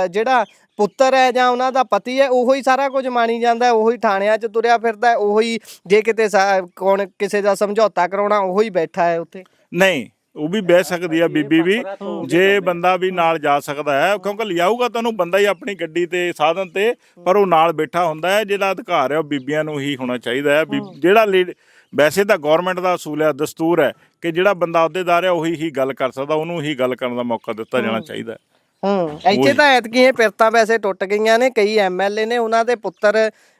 ਜਿਹੜਾ ਪੁੱਤਰ ਹੈ ਜਾਂ ਉਹਨਾਂ ਦਾ ਪਤੀ ਹੈ ਉਹੋ ਹੀ ਸਾਰਾ ਕੁਝ ਮਾਣੀ ਜਾਂਦਾ ਹੈ, ਉਹੋ ਹੀ ਥਾਣਿਆਂ 'ਚ ਤੁਰਿਆ ਫਿਰਦਾ ਹੈ, ਉਹੋ ਹੀ ਜੇ ਕਿਤੇ ਕੌਣ ਕਿਸੇ ਦਾ ਸਮਝੌਤਾ ਕਰਾਉਣਾ ਉਹੋ ਹੀ ਬੈਠਾ ਹੈ ਉੱਥੇ। ਨਹੀਂ ਉਹ ਵੀ ਬਹਿ ਸਕਦੀ ਆ ਬੀਬੀ ਵੀ ਜੇ ਬੰਦਾ ਵੀ ਨਾਲ ਜਾ ਸਕਦਾ ਹੈ ਕਿਉਂਕਿ ਲਿਆਊਗਾ ਤੁਹਾਨੂੰ ਬੰਦਾ ਹੀ ਆਪਣੀ ਗੱਡੀ ਤੇ ਸਾਧਨ ਤੇ ਪਰ ਉਹ ਨਾਲ ਬੈਠਾ ਹੁੰਦਾ ਹੈ ਜਿਹੜਾ ਅਧਿਕਾਰ ਹੈ ਉਹ ਬੀਬੀਆਂ ਨੂੰ ਹੀ ਹੋਣਾ ਚਾਹੀਦਾ ਹੈ। ਵੀ ਜਿਹੜਾ ਲੀਡ- ਵੈਸੇ ਤਾਂ ਗਵਰਨਮੈਂਟ ਦਾ ਅਸੂਲ ਹੈ ਦਸਤੂਰ ਹੈ ਕਿ ਜਿਹੜਾ ਬੰਦਾ ਅਹੁਦੇਦਾਰ ਹੈ ਉਹੀ ਹੀ ਗੱਲ ਕਰ ਸਕਦਾ ਉਹਨੂੰ ਹੀ ਗੱਲ ਕਰਨ ਦਾ ਮੌਕਾ ਦਿੱਤਾ ਜਾਣਾ ਚਾਹੀਦਾ ਹੈ। ਹੂੰ ਇੱਥੇ ਤਾਂ ਐਤਕੀ ਇਹ ਪਿਰਤਾਂ ਵੈਸੇ ਟੁੱਟ ਗਈਆਂ ਨੇ ਕਈ ਐਮਐਲਏ ਨੇ ਉਹਨਾਂ ਦੇ ਪੁੱਤਰ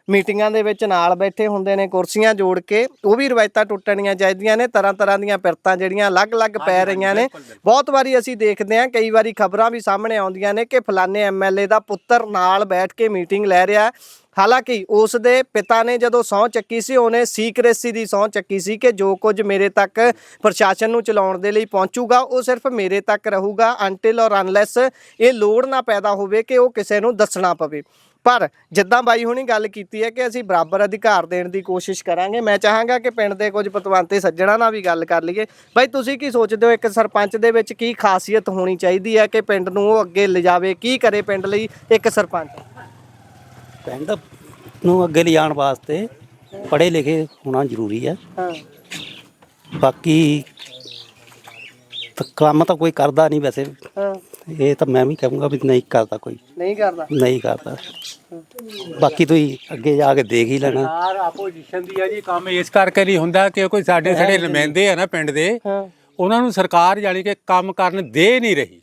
ਮੀਟਿੰਗਾਂ ਦੇ ਵਿੱਚ ਨਾਲ ਬੈਠੇ ਹੁੰਦੇ ਨੇ ਕੁਰਸੀਆਂ ਜੋੜ ਕੇ ਉਹ ਵੀ ਰਵਾਇਤਾਂ ਟੁੱਟਣੀਆਂ ਚਾਹੀਦੀਆਂ ਨੇ ਤਰ੍ਹਾਂ ਤਰ੍ਹਾਂ ਦੀਆਂ ਪਿਰਤਾਂ ਜਿਹੜੀਆਂ ਅਲੱਗ-ਅਲੱਗ ਪੈ ਰਹੀਆਂ ਨੇ। ਬਹੁਤ ਵਾਰੀ ਅਸੀਂ ਦੇਖਦੇ ਹਾਂ ਕਈ ਵਾਰੀ ਖਬਰਾਂ ਵੀ ਸਾਹਮਣੇ ਆਉਂਦੀਆਂ ਨੇ ਕਿ ਫਲਾਣੇ ਐਮਐਲਏ ਦਾ ਪੁੱਤਰ ਨਾਲ ਬੈਠ ਕੇ ਮੀਟਿੰਗ ਲੈ ਰਿਹਾ ਹੈ। ਹਾਲਾਂਕਿ ਉਸ ਦੇ ਪਿਤਾ ਨੇ ਜਦੋਂ ਸਹੁੰ ਚੱਕੀ ਸੀ ਉਹਨੇ ਸੀਕ੍ਰੇਸੀ ਦੀ ਸਹੁੰ ਚੱਕੀ ਸੀ ਕਿ ਜੋ ਕੁਝ ਮੇਰੇ ਤੱਕ ਪ੍ਰਸ਼ਾਸਨ ਨੂੰ ਚਲਾਉਣ ਦੇ ਲਈ ਪਹੁੰਚੂਗਾ ਉਹ ਸਿਰਫ ਮੇਰੇ ਤੱਕ ਰਹੂਗਾ ਅਨਟਿਲ ਔਰ ਅਨਲੈਸ ਇਹ ਲੋੜ ਨਾ ਪੈਦਾ ਹੋਵੇ ਕਿ ਉਹ ਕਿਸੇ ਨੂੰ ਦੱਸਣਾ ਪਵੇ। ਪਰ ਜਿੱਦਾਂ ਬਾਈ ਹੁਣੀ ਗੱਲ ਕੀਤੀ ਹੈ ਕਿ ਅਸੀਂ ਬਰਾਬਰ ਅਧਿਕਾਰ ਦੇਣ ਦੀ ਕੋਸ਼ਿਸ਼ ਕਰਾਂਗੇ ਮੈਂ ਚਾਹਾਂਗਾ ਕਿ ਪਿੰਡ ਦੇ ਕੁਝ ਪਤਵੰਤੇ ਸੱਜਣਾ ਨਾਲ ਵੀ ਗੱਲ ਕਰ ਲਈਏ। ਬਾਈ ਤੁਸੀਂ ਕੀ ਸੋਚਦੇ ਹੋ ਇੱਕ ਸਰਪੰਚ ਦੇ ਵਿੱਚ ਕੀ ਖਾਸੀਅਤ ਹੋਣੀ ਚਾਹੀਦੀ ਹੈ ਕਿ ਪਿੰਡ ਨੂੰ ਉਹ ਅੱਗੇ ਲਿਜਾਵੇ? ਕੀ ਕਰੇ ਪਿੰਡ ਲਈ ਇੱਕ ਸਰਪੰਚ? ਪਿੰਡ ਨੂੰ ਅੱਗੇ ਲਿਜਾਣ ਵਾਸਤੇ ਪੜ੍ਹੇ ਲਿਖੇ ਹੋਣਾ ਜ਼ਰੂਰੀ ਹੈ। ਹਾਂ। ਬਾਕੀ ਤਾਂ ਕੰਮ ਤਾਂ ਕੋਈ ਕਰਦਾ ਨਹੀਂ ਵੈਸੇ। ਹਾਂ। ਇਹ ਤਾਂ ਮੈਂ ਵੀ ਕਹੂੰਗਾ ਵੀ ਨਹੀਂ ਕਰਦਾ ਕੋਈ। ਨਹੀਂ ਕਰਦਾ। ਨਹੀਂ ਕਰਦਾ। ਬਾਕੀ ਤੁਸੀਂ ਅੱਗੇ ਜਾ ਕੇ ਦੇਖ ਹੀ ਲੈਣਾ। ਸਰਕਾਰ ਆਪੋਜੀਸ਼ਨ ਦੀ ਆ ਜੀ ਕੰਮ ਇਸ ਕਰਕੇ ਨਹੀਂ ਹੁੰਦਾ ਕਿ ਕੋਈ ਸਾਡੇ ਸਾਡੇ ਨੁਮਾਇੰਦੇ ਆ ਨਾ ਪਿੰਡ ਦੇ। ਹਾਂ। ਉਹਨਾਂ ਨੂੰ ਸਰਕਾਰ ਜਾਨੀ ਕਿ ਕੰਮ ਕਰਨ ਦੇ ਨਹੀਂ ਰਹੀ।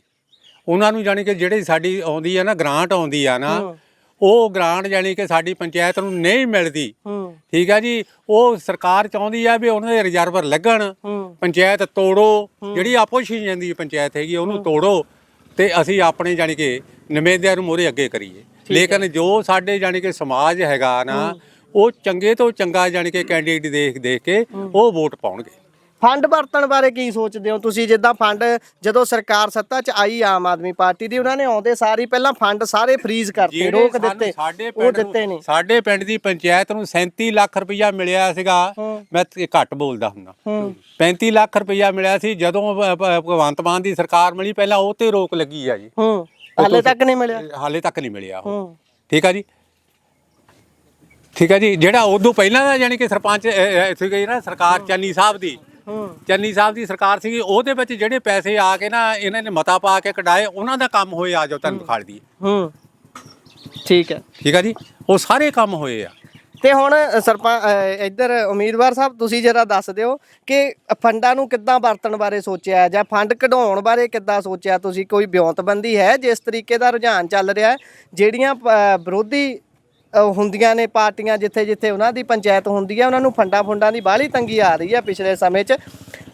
ਉਹਨਾਂ ਨੂੰ ਜਾਨੀ ਕਿ ਜਿਹੜੀ ਸਾਡੀ ਆਉਂਦੀ ਆ ਨਾ ਗ੍ਰਾਂਟ ਆਉਂਦੀ ਆ ਨਾ ਉਹ ਗ੍ਰਾਂਟ ਜਾਨੀ ਕਿ ਸਾਡੀ ਪੰਚਾਇਤ ਨੂੰ ਨਹੀਂ ਮਿਲਦੀ। ਹੂੰ। ਠੀਕ ਆ ਜੀ ਉਹ ਸਰਕਾਰ ਚਾਹੁੰਦੀ ਆ ਵੀ ਉਹਨਾਂ ਦੇ ਰਿਜ਼ਰਵਰ ਲੱਗਣ। ਪੰਚਾਇਤ ਤੋੜੋ ਜਿਹੜੀ ਆਪੋਜੀਸ਼ਨ ਦੀ ਪੰਚਾਇਤ ਹੈਗੀ ਉਹਨੂੰ ਤੋੜੋ ਤੇ ਅਸੀਂ ਆਪਣੇ ਜਾਨੀ ਕਿ ਨੁਮਾਇੰਦਿਆਂ ਨੂੰ ਮੋਰੇ ਅੱਗੇ ਕਰੀਏ। ਲੇਕਿਨ ਜੋ ਸਾਡੇ ਜਾਨੀ ਕਿ ਸਮਾਜ ਹੈਗਾ ਨਾ ਉਹ ਚੰਗੇ ਤੋਂ ਚੰਗਾ ਜਾਨੀ ਕਿ ਕੈਂਡੀਡੇਟ ਦੇਖ ਦੇਖ ਕੇ ਉਹ ਵੋਟ ਪਾਉਣਗੇ। ਫੰਡ ਵਰਤਣ ਬਾਰੇ ਕੀ ਸੋਚਦੇ ਹੋ? ਤੁਸੀਂ ਜਿੱਦਾਂ ਫੰਡ ਜਦੋਂ ਸਰਕਾਰ ਸੱਤਾ 'ਚ ਆਈ ਆਮ ਆਦਮੀ ਪਾਰਟੀ ਦੀ ਉਹਨਾਂ ਨੇ ਆਉਂਦੇ ਸਾਰ ਪਹਿਲਾਂ ਫੰਡ ਸਾਰੇ ਫ੍ਰੀਜ਼ ਕਰਤੇ ਰੋਕ ਦਿੱਤੇ ਉਹ ਦਿੱਤੇ ਨਹੀਂ। ਸਾਡੇ ਪਿੰਡ ਦੀ ਪੰਚਾਇਤ ਨੂੰ 37 ਲੱਖ ਰੁਪਇਆ ਮਿਲਿਆ ਸੀਗਾ। ਮੈਂ ਘੱਟ ਬੋਲਦਾ ਹੁੰਦਾ। 35 ਲੱਖ ਰੁਪਇਆ ਮਿਲਿਆ ਸੀ ਜਦੋਂ ਭਗਵੰਤ ਮਾਨ ਦੀ ਸਰਕਾਰ ਮਿਲੀ ਪਹਿਲਾਂ ਉਹ ਤੇ ਰੋਕ ਲੱਗੀ ਆ ਜੀ। ਹਾਲੇ ਤੱਕ ਨਹੀਂ ਮਿਲਿਆ। ਹਾਲੇ ਤੱਕ ਨਹੀਂ ਮਿਲਿਆ ਉਹ। ਠੀਕ ਆ ਜੀ? ਠੀਕ ਆ ਜੀ? ਜਿਹੜਾ ਉਦੋਂ ਪਹਿਲਾਂ ਦਾ ਯਾਨੀ ਕਿ ਸਰਪੰਚ ਅ, ਸੀਗੀ ਨਾ ਸਰਕਾਰ ਚੰਨੀ ਸਾਹਿਬ ਦੀ ਚੰਨੀ ਸਾਹਿਬ ਦੀ ਸਰਕਾਰ ਸੀਗੀ ਉਹਦੇ ਵਿੱਚ ਜਿਹੜੇ ਪੈਸੇ ਆ ਕੇ ਨਾ ਇਹਨਾਂ ਨੇ ਮਤਾ ਪਾ ਕੇ ਕਢਾਏ ਉਹਨਾਂ ਦਾ ਕੰਮ ਹੋਏ ਆ ਜੋ ਤੁਹਾਨੂੰ ਦਈਏ ਹੂੰ। ਠੀਕ ਹੈ। ਠੀਕ ਆ ਜੀ? ਉਹ ਸਾਰੇ ਕੰਮ ਹੋਏ ਆ। ਤੇ ਹੁਣ ਸਰਪੰਚ ਇੱਧਰ ਉਮੀਦਵਾਰ ਸਾਹਿਬ ਤੁਸੀਂ ਜਰਾ ਦੱਸ ਦਿਓ ਕਿ ਫੰਡਾਂ ਨੂੰ ਕਿੱਦਾਂ ਵਰਤਣ ਬਾਰੇ ਸੋਚਿਆ ਹੈ ਜਾਂ ਫੰਡ ਕਢਾਉਣ ਬਾਰੇ ਕਿੱਦਾਂ ਸੋਚਿਆ ਤੁਸੀਂ? ਕੋਈ ਵਿਉਂਤਬੰਦੀ ਹੈ ਜਿਸ ਤਰੀਕੇ ਦਾ ਰੁਝਾਨ ਚੱਲ ਰਿਹਾ ਹੈ ਜਿਹੜੀਆਂ ਵਿਰੋਧੀ ਅ, ਹੁੰਦੀਆਂ ਨੇ ਪਾਰਟੀਆਂ ਜਿੱਥੇ ਜਿੱਥੇ ਉਹਨਾਂ ਦੀ ਪੰਚਾਇਤ ਹੁੰਦੀ ਹੈ ਉਹਨਾਂ ਨੂੰ ਫੰਡਾਂ ਫੁੰਡਾਂ ਦੀ ਬਾਹਲੀ ਤੰਗੀ ਆ ਰਹੀ ਹੈ ਪਿਛਲੇ ਸਮੇਂ 'ਚ।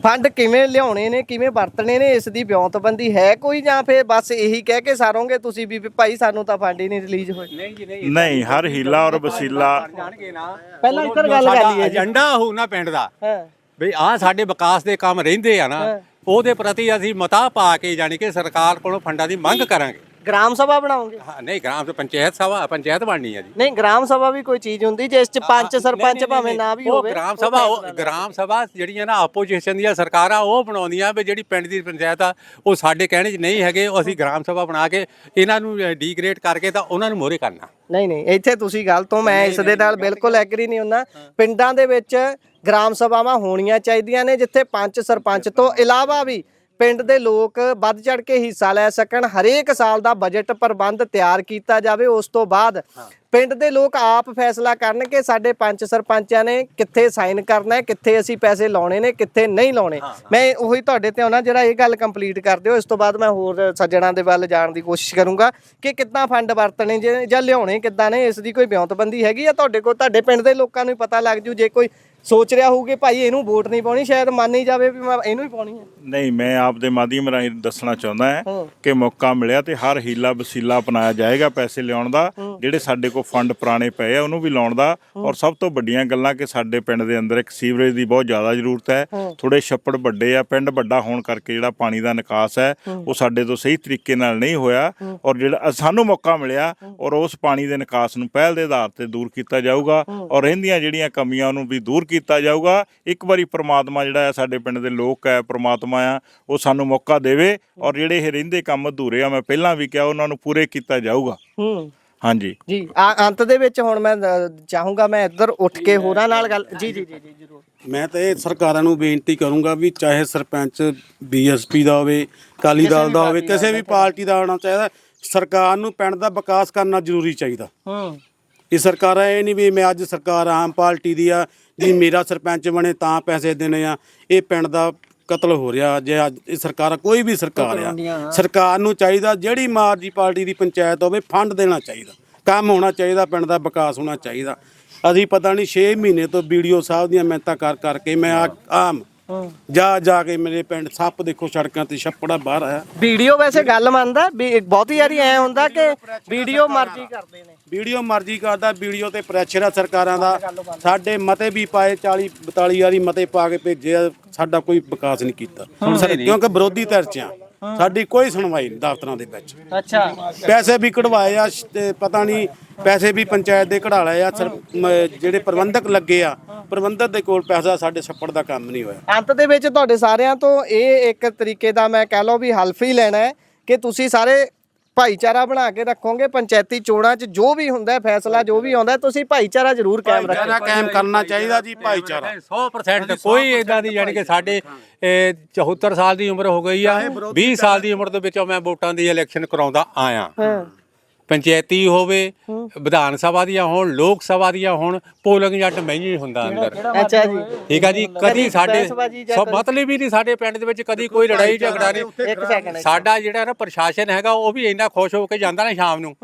ਫੰਡ ਕਿਵੇਂ ਲਿਆਉਣੇ ਨੇ ਕਿਵੇਂ ਵਰਤਣੇ ਨੇ ਇਸ ਦੀ ਵਿਉਂਤਬੰਦੀ ਹੈ ਕੋਈ ਜਾਂ ਫਿਰ ਬਸ ਇਹੀ ਕਹਿ ਕੇ ਸਾਰੋਗੇ ਤੁਸੀਂ ਵੀ ਭਾਈ ਸਾਨੂੰ ਤਾਂ ਫੰਡ ਹੀ ਨਹੀਂ ਰਿਲੀਜ਼ ਹੋਏ। ਨਹੀਂ ਜੀ ਨਹੀਂ ਨਹੀਂ ਹਰ ਹੀਲਾ ਔਰ ਵਸੀਲਾ। ਜਾਣਗੇ ਨਾ। ਪਹਿਲਾਂ ਇੱਧਰ ਗੱਲ ਕਰ ਲਈਏ ਜੀ। ਏਜੰਡਾ ਹੋਊ ਨਾ ਪਿੰਡ ਦਾ। ਹਾਂ। ਵੀ ਆਹ ਸਾਡੇ ਵਿਕਾਸ ਦੇ ਕੰਮ ਰਹਿੰਦੇ ਆ ਨਾ ਉਹਦੇ ਪ੍ਰਤੀ ਅਸੀਂ ਮਤਾ ਪਾ ਕੇ ਯਾਨੀ ਕਿ ਸਰਕਾਰ ਕੋਲੋਂ ਫੰਡਾਂ ਦੀ ਮੰਗ ਕਰਾਂਗੇ। ਗ੍ਰਾਮ ਸਭਾ ਬਣਾਉਂਗੇ? ਹਾਂ ਨਹੀਂ ਗ੍ਰਾਮ ਪੰਚਾਇਤ ਸਭਾ ਪੰਚਾਇਤ ਬਣਨੀ ਆ ਜੀ। ਨਹੀਂ ਗ੍ਰਾਮ ਸਭਾ ਵੀ ਕੋਈ ਚੀਜ਼ ਹੁੰਦੀ ਜਿਸ ਚ ਪੰਚ ਸਰਪੰਚ ਭਾਵੇਂ ਨਾ ਵੀ ਉਹ ਹੋਵੇ ਗ੍ਰਾਮ ਸਭਾ ਉਹ ਗ੍ਰਾਮ ਸਭਾ ਜਿਹੜੀਆਂ ਨਾ ਆਪੋਜੀਸ਼ਨ ਦੀਆਂ ਸਰਕਾਰਾਂ ਉਹ ਬਣਾਉਂਦੀਆਂ ਵੀ ਜਿਹੜੀ ਪਿੰਡ ਦੀ ਪੰਚਾਇਤ ਆ ਉਹ ਸਾਡੇ ਕਹਿਣੇ 'ਚ ਨਹੀਂ ਹੈਗੇ ਉਹ ਅਸੀਂ ਗ੍ਰਾਮ ਸਭਾ ਬਣਾ ਕੇ ਇਹਨਾਂ ਨੂੰ ਡੀਗ੍ਰੇਡ ਕਰਕੇ ਤਾਂ ਉਹਨਾਂ ਨੂੰ ਮੋਰੇ ਕਰਨਾ। ਨਹੀਂ ਨਹੀਂ ਇੱਥੇ ਤੁਸੀਂ ਗਲਤ ਹੋ ਮੈਂ ਇਸ ਦੇ ਨਾਲ ਬਿਲਕੁਲ ਐਗਰੀ ਨਹੀਂ ਹੁੰਦਾ। ਪਿੰਡਾਂ ਦੇ ਵਿੱਚ ਗ੍ਰਾਮ ਸਭਾਵਾਂ ਹੋਣੀਆਂ ਚਾਹੀਦੀਆਂ ਨੇ ਜਿੱਥੇ ਪੰਚ ਸਰਪੰਚ ਤੋਂ ਇਲਾਵਾ ਵੀ ਪਿੰਡ ਦੇ ਲੋਕ ਵੱਧ ਚੜ ਕੇ ਹਿੱਸਾ ਲੈ ਸਕਣ ਹਰੇਕ ਸਾਲ ਦਾ ਬਜਟ ਪ੍ਰਬੰਧ ਤਿਆਰ ਕੀਤਾ ਜਾਵੇ ਉਸ ਤੋਂ ਬਾਅਦ ਪਿੰਡ ਦੇ ਲੋਕ ਆਪ ਫੈਸਲਾ ਕਰਨ ਕਿ ਸਾਡੇ ਪੰਚ ਸਰਪੰਚਾਂ ਨੇ ਕਿੱਥੇ ਸਾਈਨ ਕਰਨਾ ਹੈ ਕਿੱਥੇ ਅਸੀਂ ਪੈਸੇ ਲਾਉਣੇ ਨੇ ਕਿੱਥੇ ਨਹੀਂ ਲਾਉਣੇ। ਮੈਂ ਉਹੀ ਤੁਹਾਡੇ ਤੇ ਆਉਣਾ ਜਿਹੜਾ ਇਹ ਗੱਲ ਕੰਪਲੀਟ ਕਰ ਦਿਓ ਇਸ ਤੋਂ ਬਾਅਦ ਮੈਂ ਹੋਰ ਸੱਜਣਾ ਦੇ ਵੱਲ ਜਾਣ ਦੀ ਕੋਸ਼ਿਸ਼ ਕਰੂੰਗਾ ਕਿ ਕਿੱਦਾਂ ਫੰਡ ਵਰਤਣੇ ਜੇ- ਜਾਂ ਲਿਆਉਣੇ ਕਿੱਦਾਂ ਨੇ ਇਸ ਦੀ ਕੋਈ ਵਿਉਂਤਬੰਦੀ ਹੈਗੀ ਆ? ਤੁਹਾਡੇ ਕੋਲ ਤੁਹਾਡੇ ਪਿੰਡ ਦੇ ਲੋਕਾਂ ਨੂੰ ਪਤਾ ਲੱਗ ਜੂ ਜੇ ਕੋਈ ਸੋਚ ਰਿਹਾ ਹੋਊ ਕਿ ਭਾਈ ਇਹਨੂੰ ਵੋਟ ਨਹੀਂ ਪਾਉਣੀ ਸ਼ਾਇਦ ਮੰਨ ਹੀ ਜਾਵੇ ਵੀ ਮੈਂ ਇਹਨੂੰ ਹੀ ਪਾਉਣੀ ਹੈ। ਨਹੀਂ ਮੈਂ ਆਪ ਦੇ ਮਾਧਿਅਮ ਰਾਹੀਂ ਦੱਸਣਾ ਚਾਹੁੰਦਾ ਹਾਂ। ਹਾਂ। ਕਿ ਮੌਕਾ ਮਿਲਿਆ ਤੇ ਹਰ ਹੀਲਾ ਵਸੀਲਾ ਅਪਣਾਇਆ ਜਾਏਗਾ ਪੈਸੇ ਲਿਆਉਣ ਦਾ ਜਿਹੜੇ ਸਾਡੇ ਕੋਲ ਫੰਡ ਪੁਰਾਣੇ ਪਏ ਆ ਉਹਨੂੰ ਵੀ ਲਾਉਣ ਦਾ। ਔਰ ਸਭ ਤੋਂ ਵੱਡੀਆਂ ਗੱਲਾਂ ਕਿ ਸਾਡੇ ਪਿੰਡ ਦੇ ਅੰਦਰ ਇੱਕ ਸੀਵਰੇਜ ਦੀ ਬਹੁਤ ਜ਼ਿਆਦਾ ਜ਼ਰੂਰਤ ਹੈ। ਥੋੜੇ ਛੱਪੜ ਵੱਡੇ ਆ ਪਿੰਡ ਵੱਡਾ ਹੋਣ ਕਰਕੇ ਜਿਹੜਾ ਪਾਣੀ ਦਾ ਨਿਕਾਸ ਹੈ ਉਹ ਸਾਡੇ ਤੋਂ ਸਹੀ ਤਰੀਕੇ ਨਾਲ ਨਹੀਂ ਹੋਇਆ। ਔਰ ਜਿਹੜਾ ਸਾਨੂੰ ਮੌਕਾ ਮਿਲਿਆ ਔਰ ਉਸ ਪਾਣੀ ਦੇ ਨਿਕਾਸ ਨੂੰ ਪਹਿਲ ਦੇ ਆਧਾਰ ਤੇ ਦੂਰ ਕੀਤਾ ਜਾਊਗਾ। ਔਰ ਰਹਿੰਦੀਆਂ ਜਿਹੜੀਆਂ ਕਮੀਆਂ ਉਹਨੂੰ ਵੀ ਦੂਰ ਕੀਤਾ ਜਾਊਗਾ। ਇੱਕ ਵਾਰੀ ਪ੍ਰਮਾਤਮਾ ਜਿਹੜਾ ਹੈ ਸਾਡੇ ਪਿੰਡ ਦੇ ਲੋਕ ਹੈ ਪ੍ਰਮਾਤਮਾ ਆ ਉਹ ਸਾਨੂੰ ਮੌਕਾ ਦੇਵੇ ਔਰ ਜਿਹੜੇ ਇਹ ਰਹਿੰਦੇ ਕੰਮ ਅਧੂਰੇ ਆ ਮੈਂ ਪਹਿਲਾਂ ਵੀ ਕਿਹਾ ਉਹਨਾਂ ਨੂੰ ਪੂਰੇ ਕੀਤਾ ਜਾਊਗਾ। ਹੂੰ। ਹਾਂਜੀ। ਜੀ ਆ ਅੰਤ ਦੇ ਵਿੱਚ ਹੁਣ ਮੈਂ ਅ, ਚਾਹੂੰਗਾ ਮੈਂ ਇੱਧਰ ਉੱਠ ਕੇ ਹੋਰਾਂ ਨਾਲ ਗੱਲ ਜੀ ਜੀ ਜੀ ਜੀ ਜ਼ਰੂਰ। ਮੈਂ ਤਾਂ ਇਹ ਸਰਕਾਰਾਂ ਨੂੰ ਬੇਨਤੀ ਕਰੂੰਗਾ ਵੀ ਚਾਹੇ ਸਰਪੰਚ ਬੀਐਸਪੀ ਦਾ ਹੋਵੇ ਕਾਲੀ ਦਲ ਦਾ ਹੋਵੇ ਕਿਸੇ ਵੀ ਪਾਰਟੀ ਦਾ ਹੋਣਾ ਚਾਹੀਦਾ ਸਰਕਾਰ ਨੂੰ ਪਿੰਡ ਦਾ ਵਿਕਾਸ ਕਰਨਾ ਜ਼ਰੂਰੀ ਚਾਹੀਦਾ। ਹੂੰ। ਇਹ ਸਰਕਾਰਾਂ ਇਹ ਨਹੀਂ ਵੀ ਮੈਂ ਅੱਜ ਸਰਕਾਰ ਆਮ ਪਾਰਟੀ ਦੀ ਆ ਜੀ ਮੇਰਾ ਸਰਪੰਚ ਬਣੇ ਤਾਂ ਪੈਸੇ ਦੇਣੇ ਆ। ਇਹ ਪਿੰਡ ਦਾ ਕਤਲ ਹੋ ਰਿਹਾ ਜੇ ਅੱਜ ਇਹ ਸਰਕਾਰ ਕੋਈ ਵੀ ਸਰਕਾਰ ਆ ਸਰਕਾਰ ਨੂੰ ਚਾਹੀਦਾ ਜਿਹੜੀ ਮਾਰਜੀ ਪਾਰਟੀ ਦੀ ਪੰਚਾਇਤ ਹੋਵੇ ਫੰਡ ਦੇਣਾ ਚਾਹੀਦਾ। ਕੰਮ ਹੋਣਾ ਚਾਹੀਦਾ ਪਿੰਡ ਦਾ ਵਿਕਾਸ ਹੋਣਾ ਚਾਹੀਦਾ। ਅਸੀਂ ਪਤਾ ਨਹੀਂ 6 ਮਹੀਨੇ ਤੋਂ ਵੀਡੀਓ ਸਾਹਿਬ ਦੀਆਂ ਮਿਹਨਤਾਂ ਕਰ ਕਰਕੇ ਮੈਂ ਆਮ ਜਾ ਜਾ ਕੇ ਮੇਰੇ ਪਿੰਡ ਸੱਪ ਦੇਖੋ ਸੜਕਾਂ ਤੇ ਛੱਪੜਾ ਬਾਹਰ ਆਇਆ। ਵੀਡੀਓ ਵੈਸੇ ਗੱਲ ਮੰਨਦਾ ਵੀ ਬਹੁਤੀ ਵਾਰੀ ਐ ਹੁੰਦਾ ਕਿ ਵੀਡੀਓ ਮਰਜ਼ੀ ਕਰਦੇ ਨੇ। ਵੀਡੀਓ ਮਰਜ਼ੀ ਕਰਦਾ ਵੀਡੀਓ ਤੇ ਪ੍ਰੈਸ਼ਰ ਆ ਸਰਕਾਰਾਂ ਦਾ। ਸਾਡੇ ਮਤੇ ਵੀ ਪਾਏ 40 42 ਵਾਰੀ ਮਤੇ ਪਾ ਕੇ ਭੇਜੇ ਸਾਡਾ ਕੋਈ ਵਿਕਾਸ ਨਹੀਂ ਕੀਤਾ। ਸਰ ਕਿਉਂਕਿ ਵਿਰੋਧੀ ਧਿਰ ਚ ਆ ਸਾਡੀ ਕੋਈ ਸੁਣਵਾਈ ਨਹੀਂ ਦਫ਼ਤਰਾਂ ਦੇ ਵਿੱਚ। ਅੱਛਾ। ਪੈਸੇ ਵੀ ਕਢਵਾਏ ਆ ਤੇ ਪਤਾ ਨਹੀਂ ਪੈਸੇ ਵੀ ਪੰਚਾਇਤ ਦੇ ਕਢਾ ਲਏ ਆ ਸਰ ਮ- ਜਿਹੜੇ ਪ੍ਰਬੰਧਕ ਲੱਗੇ ਆ ਪ੍ਰਬੰਧਕ ਦੇ ਕੋਲ ਪੈਸਾ ਸਾਡੇ ਛੱਪੜ ਦਾ ਕੰਮ ਨਹੀਂ ਹੋਇਆ। ਅੰਤ ਦੇ ਵਿੱਚ ਤੁਹਾਡੇ ਸਾਰਿਆਂ ਤੋਂ ਇਹ ਇੱਕ ਤਰੀਕੇ ਦਾ ਮੈਂ ਕਹਿ ਲਓ ਵੀ ਹਲਫ ਹੀ ਲੈਣਾ ਹੈ ਕਿ ਤੁਸੀਂ ਸਾਰੇ ਭਾਈਚਾਰਾ ਬਣਾ ਕੇ ਰੱਖੋਗੇ ਪੰਚਾਇਤੀ ਚੋਣਾਂ 'ਚ ਜੋ ਵੀ ਹੁੰਦਾ ਹੈ, ਫੈਸਲਾ ਜੋ ਵੀ ਆਉਂਦਾ ਹੈ, ਤੁਸੀਂ ਭਾਈਚਾਰਾ ਜ਼ਰੂਰ ਕਾਇਮ ਰੱਖੋ। ਭਾਈਚਾਰਾ ਕਾਇਮ ਕਰਨਾ ਚਾਹੀਦਾ ਜੀ ਭਾਈਚਾਰਾ 100% ਕੋਈ ਇਦਾਂ ਦੀ ਯਾਨੀ ਕਿ ਸਾਡੇ ਇਹ 74 ਸਾਲ ਦੀ ਉਮਰ ਹੋ ਗਈ ਆ 20 ਸਾਲ ਦੀ ਉਮਰ ਦੇ ਵਿੱਚੋਂ ਮੈਂ ਵੋਟਾਂ ਦੀ ਇਲੈਕਸ਼ਨ ਕਰਾਉਂਦਾ ਆਇਆ। ਪੰਚਾਇਤੀ ਹੋਵੇ ਵਿਧਾਨ ਸਭਾ ਦੀਆਂ ਹੋਣ ਲੋਕ ਸਭਾ ਦੀਆਂ ਹੋਣ ਪੋਲਿੰਗ ਜੱਟ ਮਹਿੰਗੀ ਹੁੰਦਾ ਅੰਦਰ। ਅੱਛਾ ਜੀ। ਠੀਕ ਆ ਜੀ ਕਦੀ ਸਾਡੇ ਸਭ ਮਤਲਬ ਹੀ ਨਹੀਂ ਸਾਡੇ ਪਿੰਡ ਦੇ ਵਿੱਚ ਕਦੀ ਕੋਈ ਲੜਾਈ ਝਗੜਾ ਨਹੀਂ। ਇੱਕ ਸੈਕਿੰਡ ਸਾਡਾ ਜਿਹੜਾ ਨਾ ਪ੍ਰਸ਼ਾਸਨ ਹੈਗਾ ਉਹ ਵੀ ਇੰਨਾ ਖੁਸ਼ ਹੋ ਕੇ ਜਾਂਦਾ ਨਾ ਸ਼ਾਮ ਨੂੰ।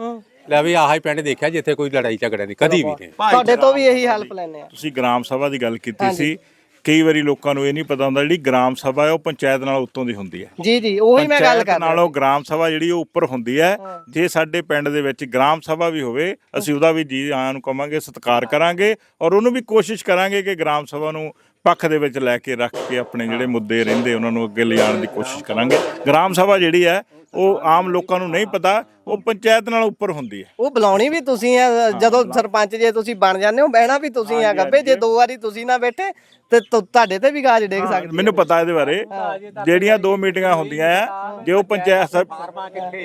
ਲੈ ਵੀ ਆਹ ਹੀ ਪਿੰਡ ਦੇਖਿਆ ਜਿੱਥੇ ਕੋਈ ਲੜਾਈ ਝਗੜਾ ਨਹੀਂ ਕਦੀ ਵੀ ਨਹੀਂ। ਤੁਹਾਡੇ ਤੋਂ ਵੀ ਇਹੀ ਹੈਲਪ ਲੈਣੇ ਆ। ਤੁਸੀਂ ਗ੍ਰਾਮ ਸਭਾ ਦੀ ਗੱਲ ਕੀਤੀ ਸੀ। ਕਈ ਵਾਰੀ ਲੋਕਾਂ ਨੂੰ ਇਹ ਨਹੀਂ ਪਤਾ ਹੁੰਦਾ ਜਿਹੜੀ ਗ੍ਰਾਮ ਸਭਾ ਹੈ ਉਹ ਪੰਚਾਇਤ ਨਾਲ ਉੱਤੋਂ ਦੀ ਹੁੰਦੀ ਹੈ। ਜੀ ਜੀ ਉਹੀ ਮੈਂ ਗੱਲ ਕਰ ਰਿਹਾ। ਨਾਲੋਂ ਗ੍ਰਾਮ ਸਭਾ ਜਿਹੜੀ ਉਹ ਉੱਪਰ ਹੁੰਦੀ ਹੈ। ਜੇ ਸਾਡੇ ਪਿੰਡ ਦੇ ਵਿੱਚ ਗ੍ਰਾਮ ਸਭਾ ਵੀ ਹੋਵੇ ਅਸੀਂ ਉਹਦਾ ਵੀ ਜੀ ਆਇਆਂ ਨੂੰ ਕਵਾਂਗੇ ਸਤਿਕਾਰ ਕਰਾਂਗੇ ਔਰ ਉਹਨੂੰ ਵੀ ਕੋਸ਼ਿਸ਼ ਕਰਾਂਗੇ ਕਿ ਗ੍ਰਾਮ ਸਭਾ ਨੂੰ ਪੱਖ ਦੇ ਵਿੱਚ ਲੈ ਕੇ ਰੱਖ ਕੇ ਆਪਣੇ ਜਿਹੜੇ ਮੁੱਦੇ ਰਹਿੰਦੇ ਉਹਨਾਂ ਨੂੰ ਅੱਗੇ ਲਿਜਾਣ ਦੀ ਕੋਸ਼ਿਸ਼ ਕਰਾਂਗੇ। ਗ੍ਰਾਮ ਸਭਾ ਜਿਹੜੀ ਹੈ ਉਹ ਆਮ ਲੋਕਾਂ ਨੂੰ ਨਹੀਂ ਪਤਾ ਉਹ ਪੰਚਾਇਤ ਨਾਲ ਉੱਪਰ ਹੁੰਦੀ ਹੈ। ਉਹ ਬੁਲਾਉਣੀ ਵੀ ਤੁਸੀਂ ਆ ਜਦੋਂ ਸਰਪੰਚ ਜੇ ਤੁਸੀਂ ਬਣ ਜਾਂਦੇ ਹੋ ਬਹਿਣਾ ਵੀ ਤੁਸੀਂ ਆ ਗੱਬੇ ਜੇ ਦੋ ਵਾਰੀ ਤੁਸੀਂ ਨਾ ਬੈਠੇ ਤੇ ਤੁ- ਤੁਹਾਡੇ ਤੇ ਵੀ ਗਾਜ ਡੇਗ ਸਕਦੇ ਮੈਨੂੰ ਪਤਾ ਇਹਦੇ ਬਾਰੇ। ਜਿਹੜੀਆਂ ਦੋ ਮੀਟਿੰਗਾਂ ਹੁੰਦੀਆਂ ਆ ਜੇ ਉਹ ਪੰਚਾਇਤ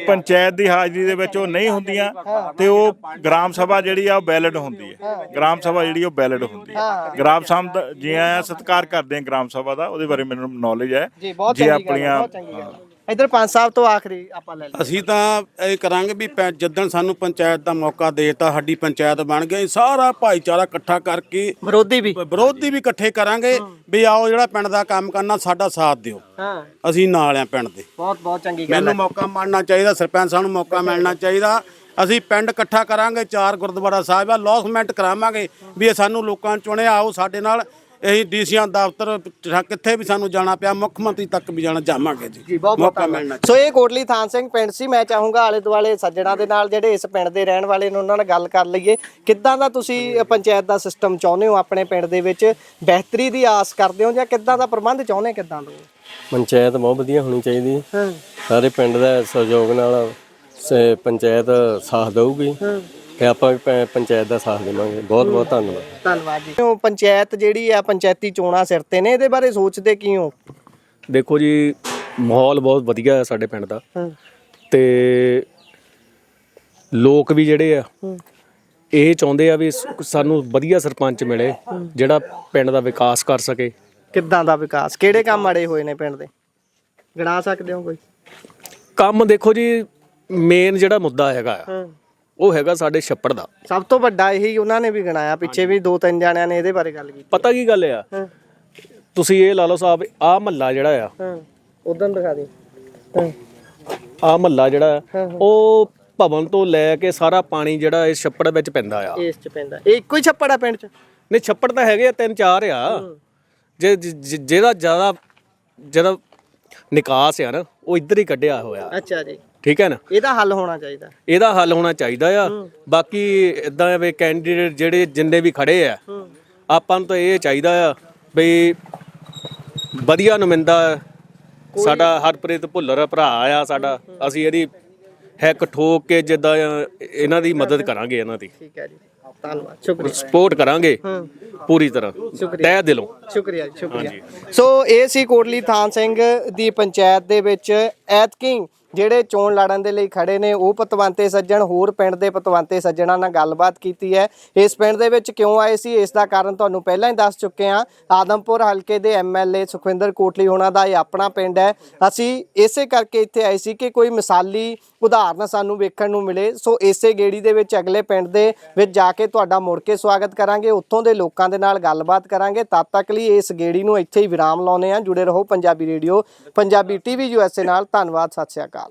ਪੰਚਾਇਤ ਦੀ ਹਾਜ਼ਰੀ ਦੇ ਵਿੱਚ ਉਹ ਨਹੀਂ ਹੁੰਦੀਆਂ ਤੇ ਉਹ ਗ੍ਰਾਮ ਸਭਾ ਜਿਹੜੀ ਆ ਉਹ ਬੈਲਟ ਹੁੰਦੀ ਹੈ। ਗ੍ਰਾਮ ਸਭਾ ਜਿਹੜੀ ਉਹ ਬੈਲਟ ਹੁੰਦੀ ਹੈ। ਗ੍ਰਾਮ ਸਭਾ ਦਾ ਜੀ ਸਤਿਕਾਰ ਕਰਦੇ ਆ ਗ੍ਰਾਮ ਸਭਾ ਦਾ ਉਹਦੇ ਬਾਰੇ ਮੈਨੂੰ ਨੌਲੇਜ ਹੈ। ਜੀ ਬਹੁਤ ਜੇ ਚੰਗੀ ਗੱਲ ਹੈ, ਆਪਣੀਆਂ ਬਹੁਤ ਚੰਗੀ ਗੱਲ ਹੈ। ਇੱਧਰ ਪੰਜ ਸਾਹਿਬ ਤੋਂ ਆਖਰੀ ਆਪਾਂ ਲੈ ਲਈਏ। ਅਸੀਂ ਤਾਂ ਇਹ ਕਰਾਂਗੇ ਵੀ ਪੈ- ਜਿੱਦਣ ਸਾਨੂੰ ਪੰਚਾਇਤ ਦਾ ਮੌਕਾ ਦੇਤਾ ਸਾਡੀ ਪੰਚਾਇਤ ਬਣ ਗਈ ਸਾਰਾ ਭਾਈਚਾਰਾ ਇਕੱਠਾ ਕਰਕੇ ਵਿਰੋਧੀ ਵੀ। ਵਿਰੋਧੀ ਵੀ ਇਕੱਠੇ ਕਰਾਂਗੇ ਵੀ ਆਓ ਜਿਹੜਾ ਪਿੰਡ ਦਾ ਕੰਮ ਕਰਨਾ ਸਾਡਾ ਸਾਥ ਦਿਓ। ਹਾਂ। ਅਸੀਂ ਨਾਲ ਆ ਪਿੰਡ ਦੇ। ਬਹੁਤ ਬਹੁਤ ਚੰਗੀ ਗੱਲ ਹੈ। ਮੈਨੂੰ ਮੌਕਾ ਮਿਲਣਾ ਚਾਹੀਦਾ ਸਰਪੰਚ ਸਾਹਿਬ ਨੂੰ ਮੌਕਾ ਮਿਲਣਾ ਚਾਹੀਦਾ। ਅਸੀਂ ਪਿੰਡ ਇਕੱਠਾ ਕਰਾਂਗੇ ਚਾਰ ਗੁਰਦੁਆਰਾ ਸਾਹਿਬ ਆ ਲੌਸਮੈਂਟ ਕਰਾਵਾਂਗੇ ਵੀ ਇਹ ਸਾਨੂੰ ਲੋਕਾਂ ਨੇ ਚੁਣਿਆ ਆਓ ਸਾਡੇ ਨਾਲ। ਅਸੀਂ ਡੀਸੀਆਂ ਦਫ਼ਤਰ ਜਾਂ ਕਿੱਥੇ ਵੀ ਸਾਨੂੰ ਜਾਣਾ ਪਿਆ ਮੁੱਖ ਮੰਤਰੀ ਤੱਕ ਵੀ ਜਾਣਾ ਜਾਵਾਂਗੇ ਜੀ। ਬਹੁਤ ਬਹੁਤ ਮੌਕਾ ਮਿਲਣਾ। ਸੋ ਇਹ ਕੋਟਲੀ ਥਾਨ ਸਿੰਘ ਪਿੰਡ ਸੀ ਮੈਂ ਚਾਹੂੰਗਾ ਆਲੇ ਦੁਆਲੇ ਸੱਜਣਾ ਦੇ ਨਾਲ ਜਿਹੜੇ ਇਸ ਪਿੰਡ ਦੇ ਰਹਿਣ ਵਾਲੇ ਨੇ ਉਹਨਾਂ ਨਾਲ ਗੱਲ ਕਰ ਲਈਏ। ਕਿੱਦਾਂ ਦਾ ਤੁਸੀਂ ਪੰਚਾਇਤ ਦਾ ਸਿਸਟਮ ਚਾਹੁੰਦੇ ਹੋ ਆਪਣੇ ਪਿੰਡ ਦੇ ਵਿੱਚ? ਬਿਹਤਰੀ ਦੀ ਆਸ ਕਰਦੇ ਹੋ ਜਾਂ ਕਿੱਦਾਂ ਦਾ ਪ੍ਰਬੰਧ ਚਾਹੁੰਦੇ ਕਿੱਦਾਂ ਦਾ? ਪੰਚਾਇਤ ਬਹੁਤ ਵਧੀਆ ਹੋਣੀ ਚਾਹੀਦੀ। ਹਾਂ। ਸਾਰੇ ਪਿੰਡ ਦਾ ਸਹਿਯੋਗ ਨਾਲ ਸ- ਪੰਚਾਇਤ ਸਾਥ ਦਊਗੀ। ਤੇ ਆਪਾਂ ਵੀ ਪੰ- ਪੰਚਾਇਤ ਦਾ ਸਾਥ ਦੇਵਾਂਗੇ। ਬਹੁਤ ਬਹੁਤ ਧੰਨਵਾਦ। ਧੰਨਵਾਦ ਜੀ। ਉਹ ਪੰਚਾਇਤ ਜਿਹੜੀ ਆ ਪੰਚਾਇਤੀ ਚੋਣਾਂ ਸਿਰ ਤੇ ਨੇ ਇਹਦੇ ਬਾਰੇ ਸੋਚਦੇ ਕੀ ਹੋ ਦੇਖੋ ਜੀ ਮਾਹੌਲ ਬਹੁਤ ਵਧੀਆ ਹੈ ਸਾਡੇ ਪਿੰਡ ਦਾ। ਹਾਂ। ਤੇ ਲੋਕ ਵੀ ਜਿਹੜੇ ਆ ਇਹ ਚਾਹੁੰਦੇ ਆ ਵੀ ਸ- ਸਾਨੂੰ ਵਧੀਆ ਸਰਪੰਚ ਮਿਲੇ ਜਿਹੜਾ ਪਿੰਡ ਦਾ ਵਿਕਾਸ ਕਰ ਸਕੇ। ਕਿੱਦਾਂ ਦਾ ਵਿਕਾਸ? ਕਿਹੜੇ ਕੰਮ ਅੜੇ ਹੋਏ ਨੇ ਪਿੰਡ ਦੇ? ਗਣਾ ਸਕਦੇ ਹੋ ਕੋਈ? ਕੰਮ ਦੇਖੋ ਜੀ ਮੇਨ ਜਿਹੜਾ ਮੁੱਦਾ ਹੈਗਾ ਆ, ਹਾਂ। ਉਹ ਹੈਗਾ ਸਾਡੇ ਛੱਪੜ ਦਾ। ਸਭ ਤੋਂ ਵੱਡਾ ਇਹੀ ਉਹਨਾਂ ਨੇ ਵੀ ਗਣਾਇਆ ਪਿੱਛੇ ਵੀ ਦੋ ਤਿੰਨ ਜਾਣਿਆਂ ਨੇ ਇਹਦੇ ਬਾਰੇ ਗੱਲ ਕੀਤੀ। ਪਤਾ ਕੀ ਗੱਲ ਆ? ਹਾਂ। ਤੁਸੀਂ ਇਹ ਲਾ ਲਓ ਸਾਹਿਬ ਆ ਮਹੱਲਾ ਜਿਹੜਾ ਆ। ਹਾਂ ਉਦੋਂ ਦਿਖਾ ਦੇ। ਹਾਂ। ਆ ਮਹੱਲਾ ਜਿਹੜਾ ਆ, ਉਹ ਭਵਨ ਤੋਂ ਲੈ ਕੇ ਸਾਰਾ ਪਾਣੀ ਜਿਹੜਾ ਇਸ ਛੱਪੜ ਵਿੱਚ ਪੈਂਦਾ ਆ। ਇਸ ਚ ਪੈਂਦਾ। ਇਹ ਇੱਕੋ ਹੀ ਛੱਪੜ ਆ ਪਿੰਡ ਚ? ਨਹੀਂ ਛੱਪੜ ਤਾਂ ਹੈਗੇ ਆ ਤਿੰਨ ਚਾਰ ਆ। ਜੇ ਜ- ਜ- ਜਿਹਦਾ ਜ਼ਿਆਦਾ ਜਿਹਦਾ ਨਿਕਾਸ ਆ ਨਾ ਉਹ ਇੱਧਰ ਹੀ ਕੱਢਿਆ ਹੋਇਆ। ਅੱਛਾ ਜੀ। ਠੀਕ ਹੈ ਨਾ? ਇਹਦਾ ਹੱਲ ਹੋਣਾ ਚਾਹੀਦਾ। ਇਹਦਾ ਹੱਲ ਹੋਣਾ ਚਾਹੀਦਾ ਆ। ਬਾਕੀ ਇਦਾਂ ਵੇ ਕੈਂਡੀਡੇਟ ਜਿਹੜੇ ਜਿੰਨੇ ਵੀ ਖੜੇ ਆ ਆਪਾਂ ਨੂੰ ਤਾਂ ਇਹ ਚਾਹੀਦਾ ਆ ਬਈ ਵਧੀਆ ਨੁਮਾਇੰਦਾ ਸਾਡਾ ਹਰਪ੍ਰੀਤ ਭੁੱਲਰ ਭਰਾ ਆ ਸਾਡਾ। ਅਸੀਂ ਇਹਦੀ ਹੈਕ ਠੋਕ ਕੇ ਜਿੱਦਾਂ ਇਹਨਾਂ ਦੀ ਮਦਦ ਕਰਾਂਗੇ ਇਹਨਾਂ ਦੀ। ਠੀਕ ਹੈ ਜੀ। ਧੰਨਵਾਦ। ਸ਼ੁਕਰੀਆ। ਸਪੋਰਟ ਕਰਾਂਗੇ ਪੂਰੀ ਤਰ੍ਹਾਂ। ਤਹਿ ਦਿਲੋਂ। ਸ਼ੁਕਰੀਆ ਸ਼ੁਕਰੀਆ। ਸੋ ਇਹ ਸੀ ਕੋਟਲੀ ਥਾਨ ਸਿੰਘ ਦੀ ਪੰਚਾਇਤ ਦੇ ਵਿੱਚ ਐਤਕੀ ਜਿਹੜੇ ਚੋਣ ਲੜਨ ਦੇ ਲਈ ਖੜੇ ਨੇ, ਉਹ ਪਤਵੰਤੇ ਸੱਜਣ, ਹੋਰ ਪਿੰਡ ਦੇ ਪਤਵੰਤੇ ਸੱਜਣਾ ਨਾਲ ਗੱਲਬਾਤ ਕੀਤੀ ਹੈ। ਇਸ ਪਿੰਡ ਦੇ ਵਿੱਚ ਕਿਉਂ ਆਏ ਸੀ? ਇਸ ਦਾ ਕਾਰਨ ਤੁਹਾਨੂੰ ਪਹਿਲਾਂ ਹੀ ਦੱਸ ਚੁੱਕੇ ਹਾਂ। ਆਦਮਪੁਰ ਹਲਕੇ ਦੇ ਐਮਐਲਏ ਸੁਖਵਿੰਦਰ ਕੋਟਲੀ ਹੋਣਾ ਦਾ ਇਹ ਆਪਣਾ ਪਿੰਡ ਹੈ। ਅਸੀਂ ਇਸੇ ਕਰਕੇ ਇੱਥੇ ਆਏ ਸੀ ਕਿ ਕੋਈ ਮਿਸਾਲੀ ਉਦਾਹਰਨ ਸਾਨੂੰ ਵੇਖਣ ਨੂੰ ਮਿਲੇ। ਸੋ ਇਸੇ ਗੇੜੀ ਦੇ ਵਿੱਚ ਅਗਲੇ ਪਿੰਡ ਦੇ ਵਿੱਚ ਜਾ ਕੇ ਤੁਹਾਡਾ ਮੁੜ ਕੇ ਸਵਾਗਤ ਕਰਾਂਗੇ। ਉੱਥੋਂ ਦੇ ਲੋਕਾਂ ਦੇ ਨਾਲ ਗੱਲਬਾਤ ਕਰਾਂਗੇ। ਤਦ ਤੱਕ ਲਈ ਇਸ ਗੇੜੀ ਨੂੰ ਇੱਥੇ ਹੀ ਵਿਰਾਮ ਲਾਉਨੇ ਆ ਜੁੜੇ ਰਹੋ Punjabi radio, Punjabi TV USA ਨਾਲ। ਧੰਨਵਾਦ। ਸਤਿ ਸ਼੍ਰੀ ਅਕਾਲ।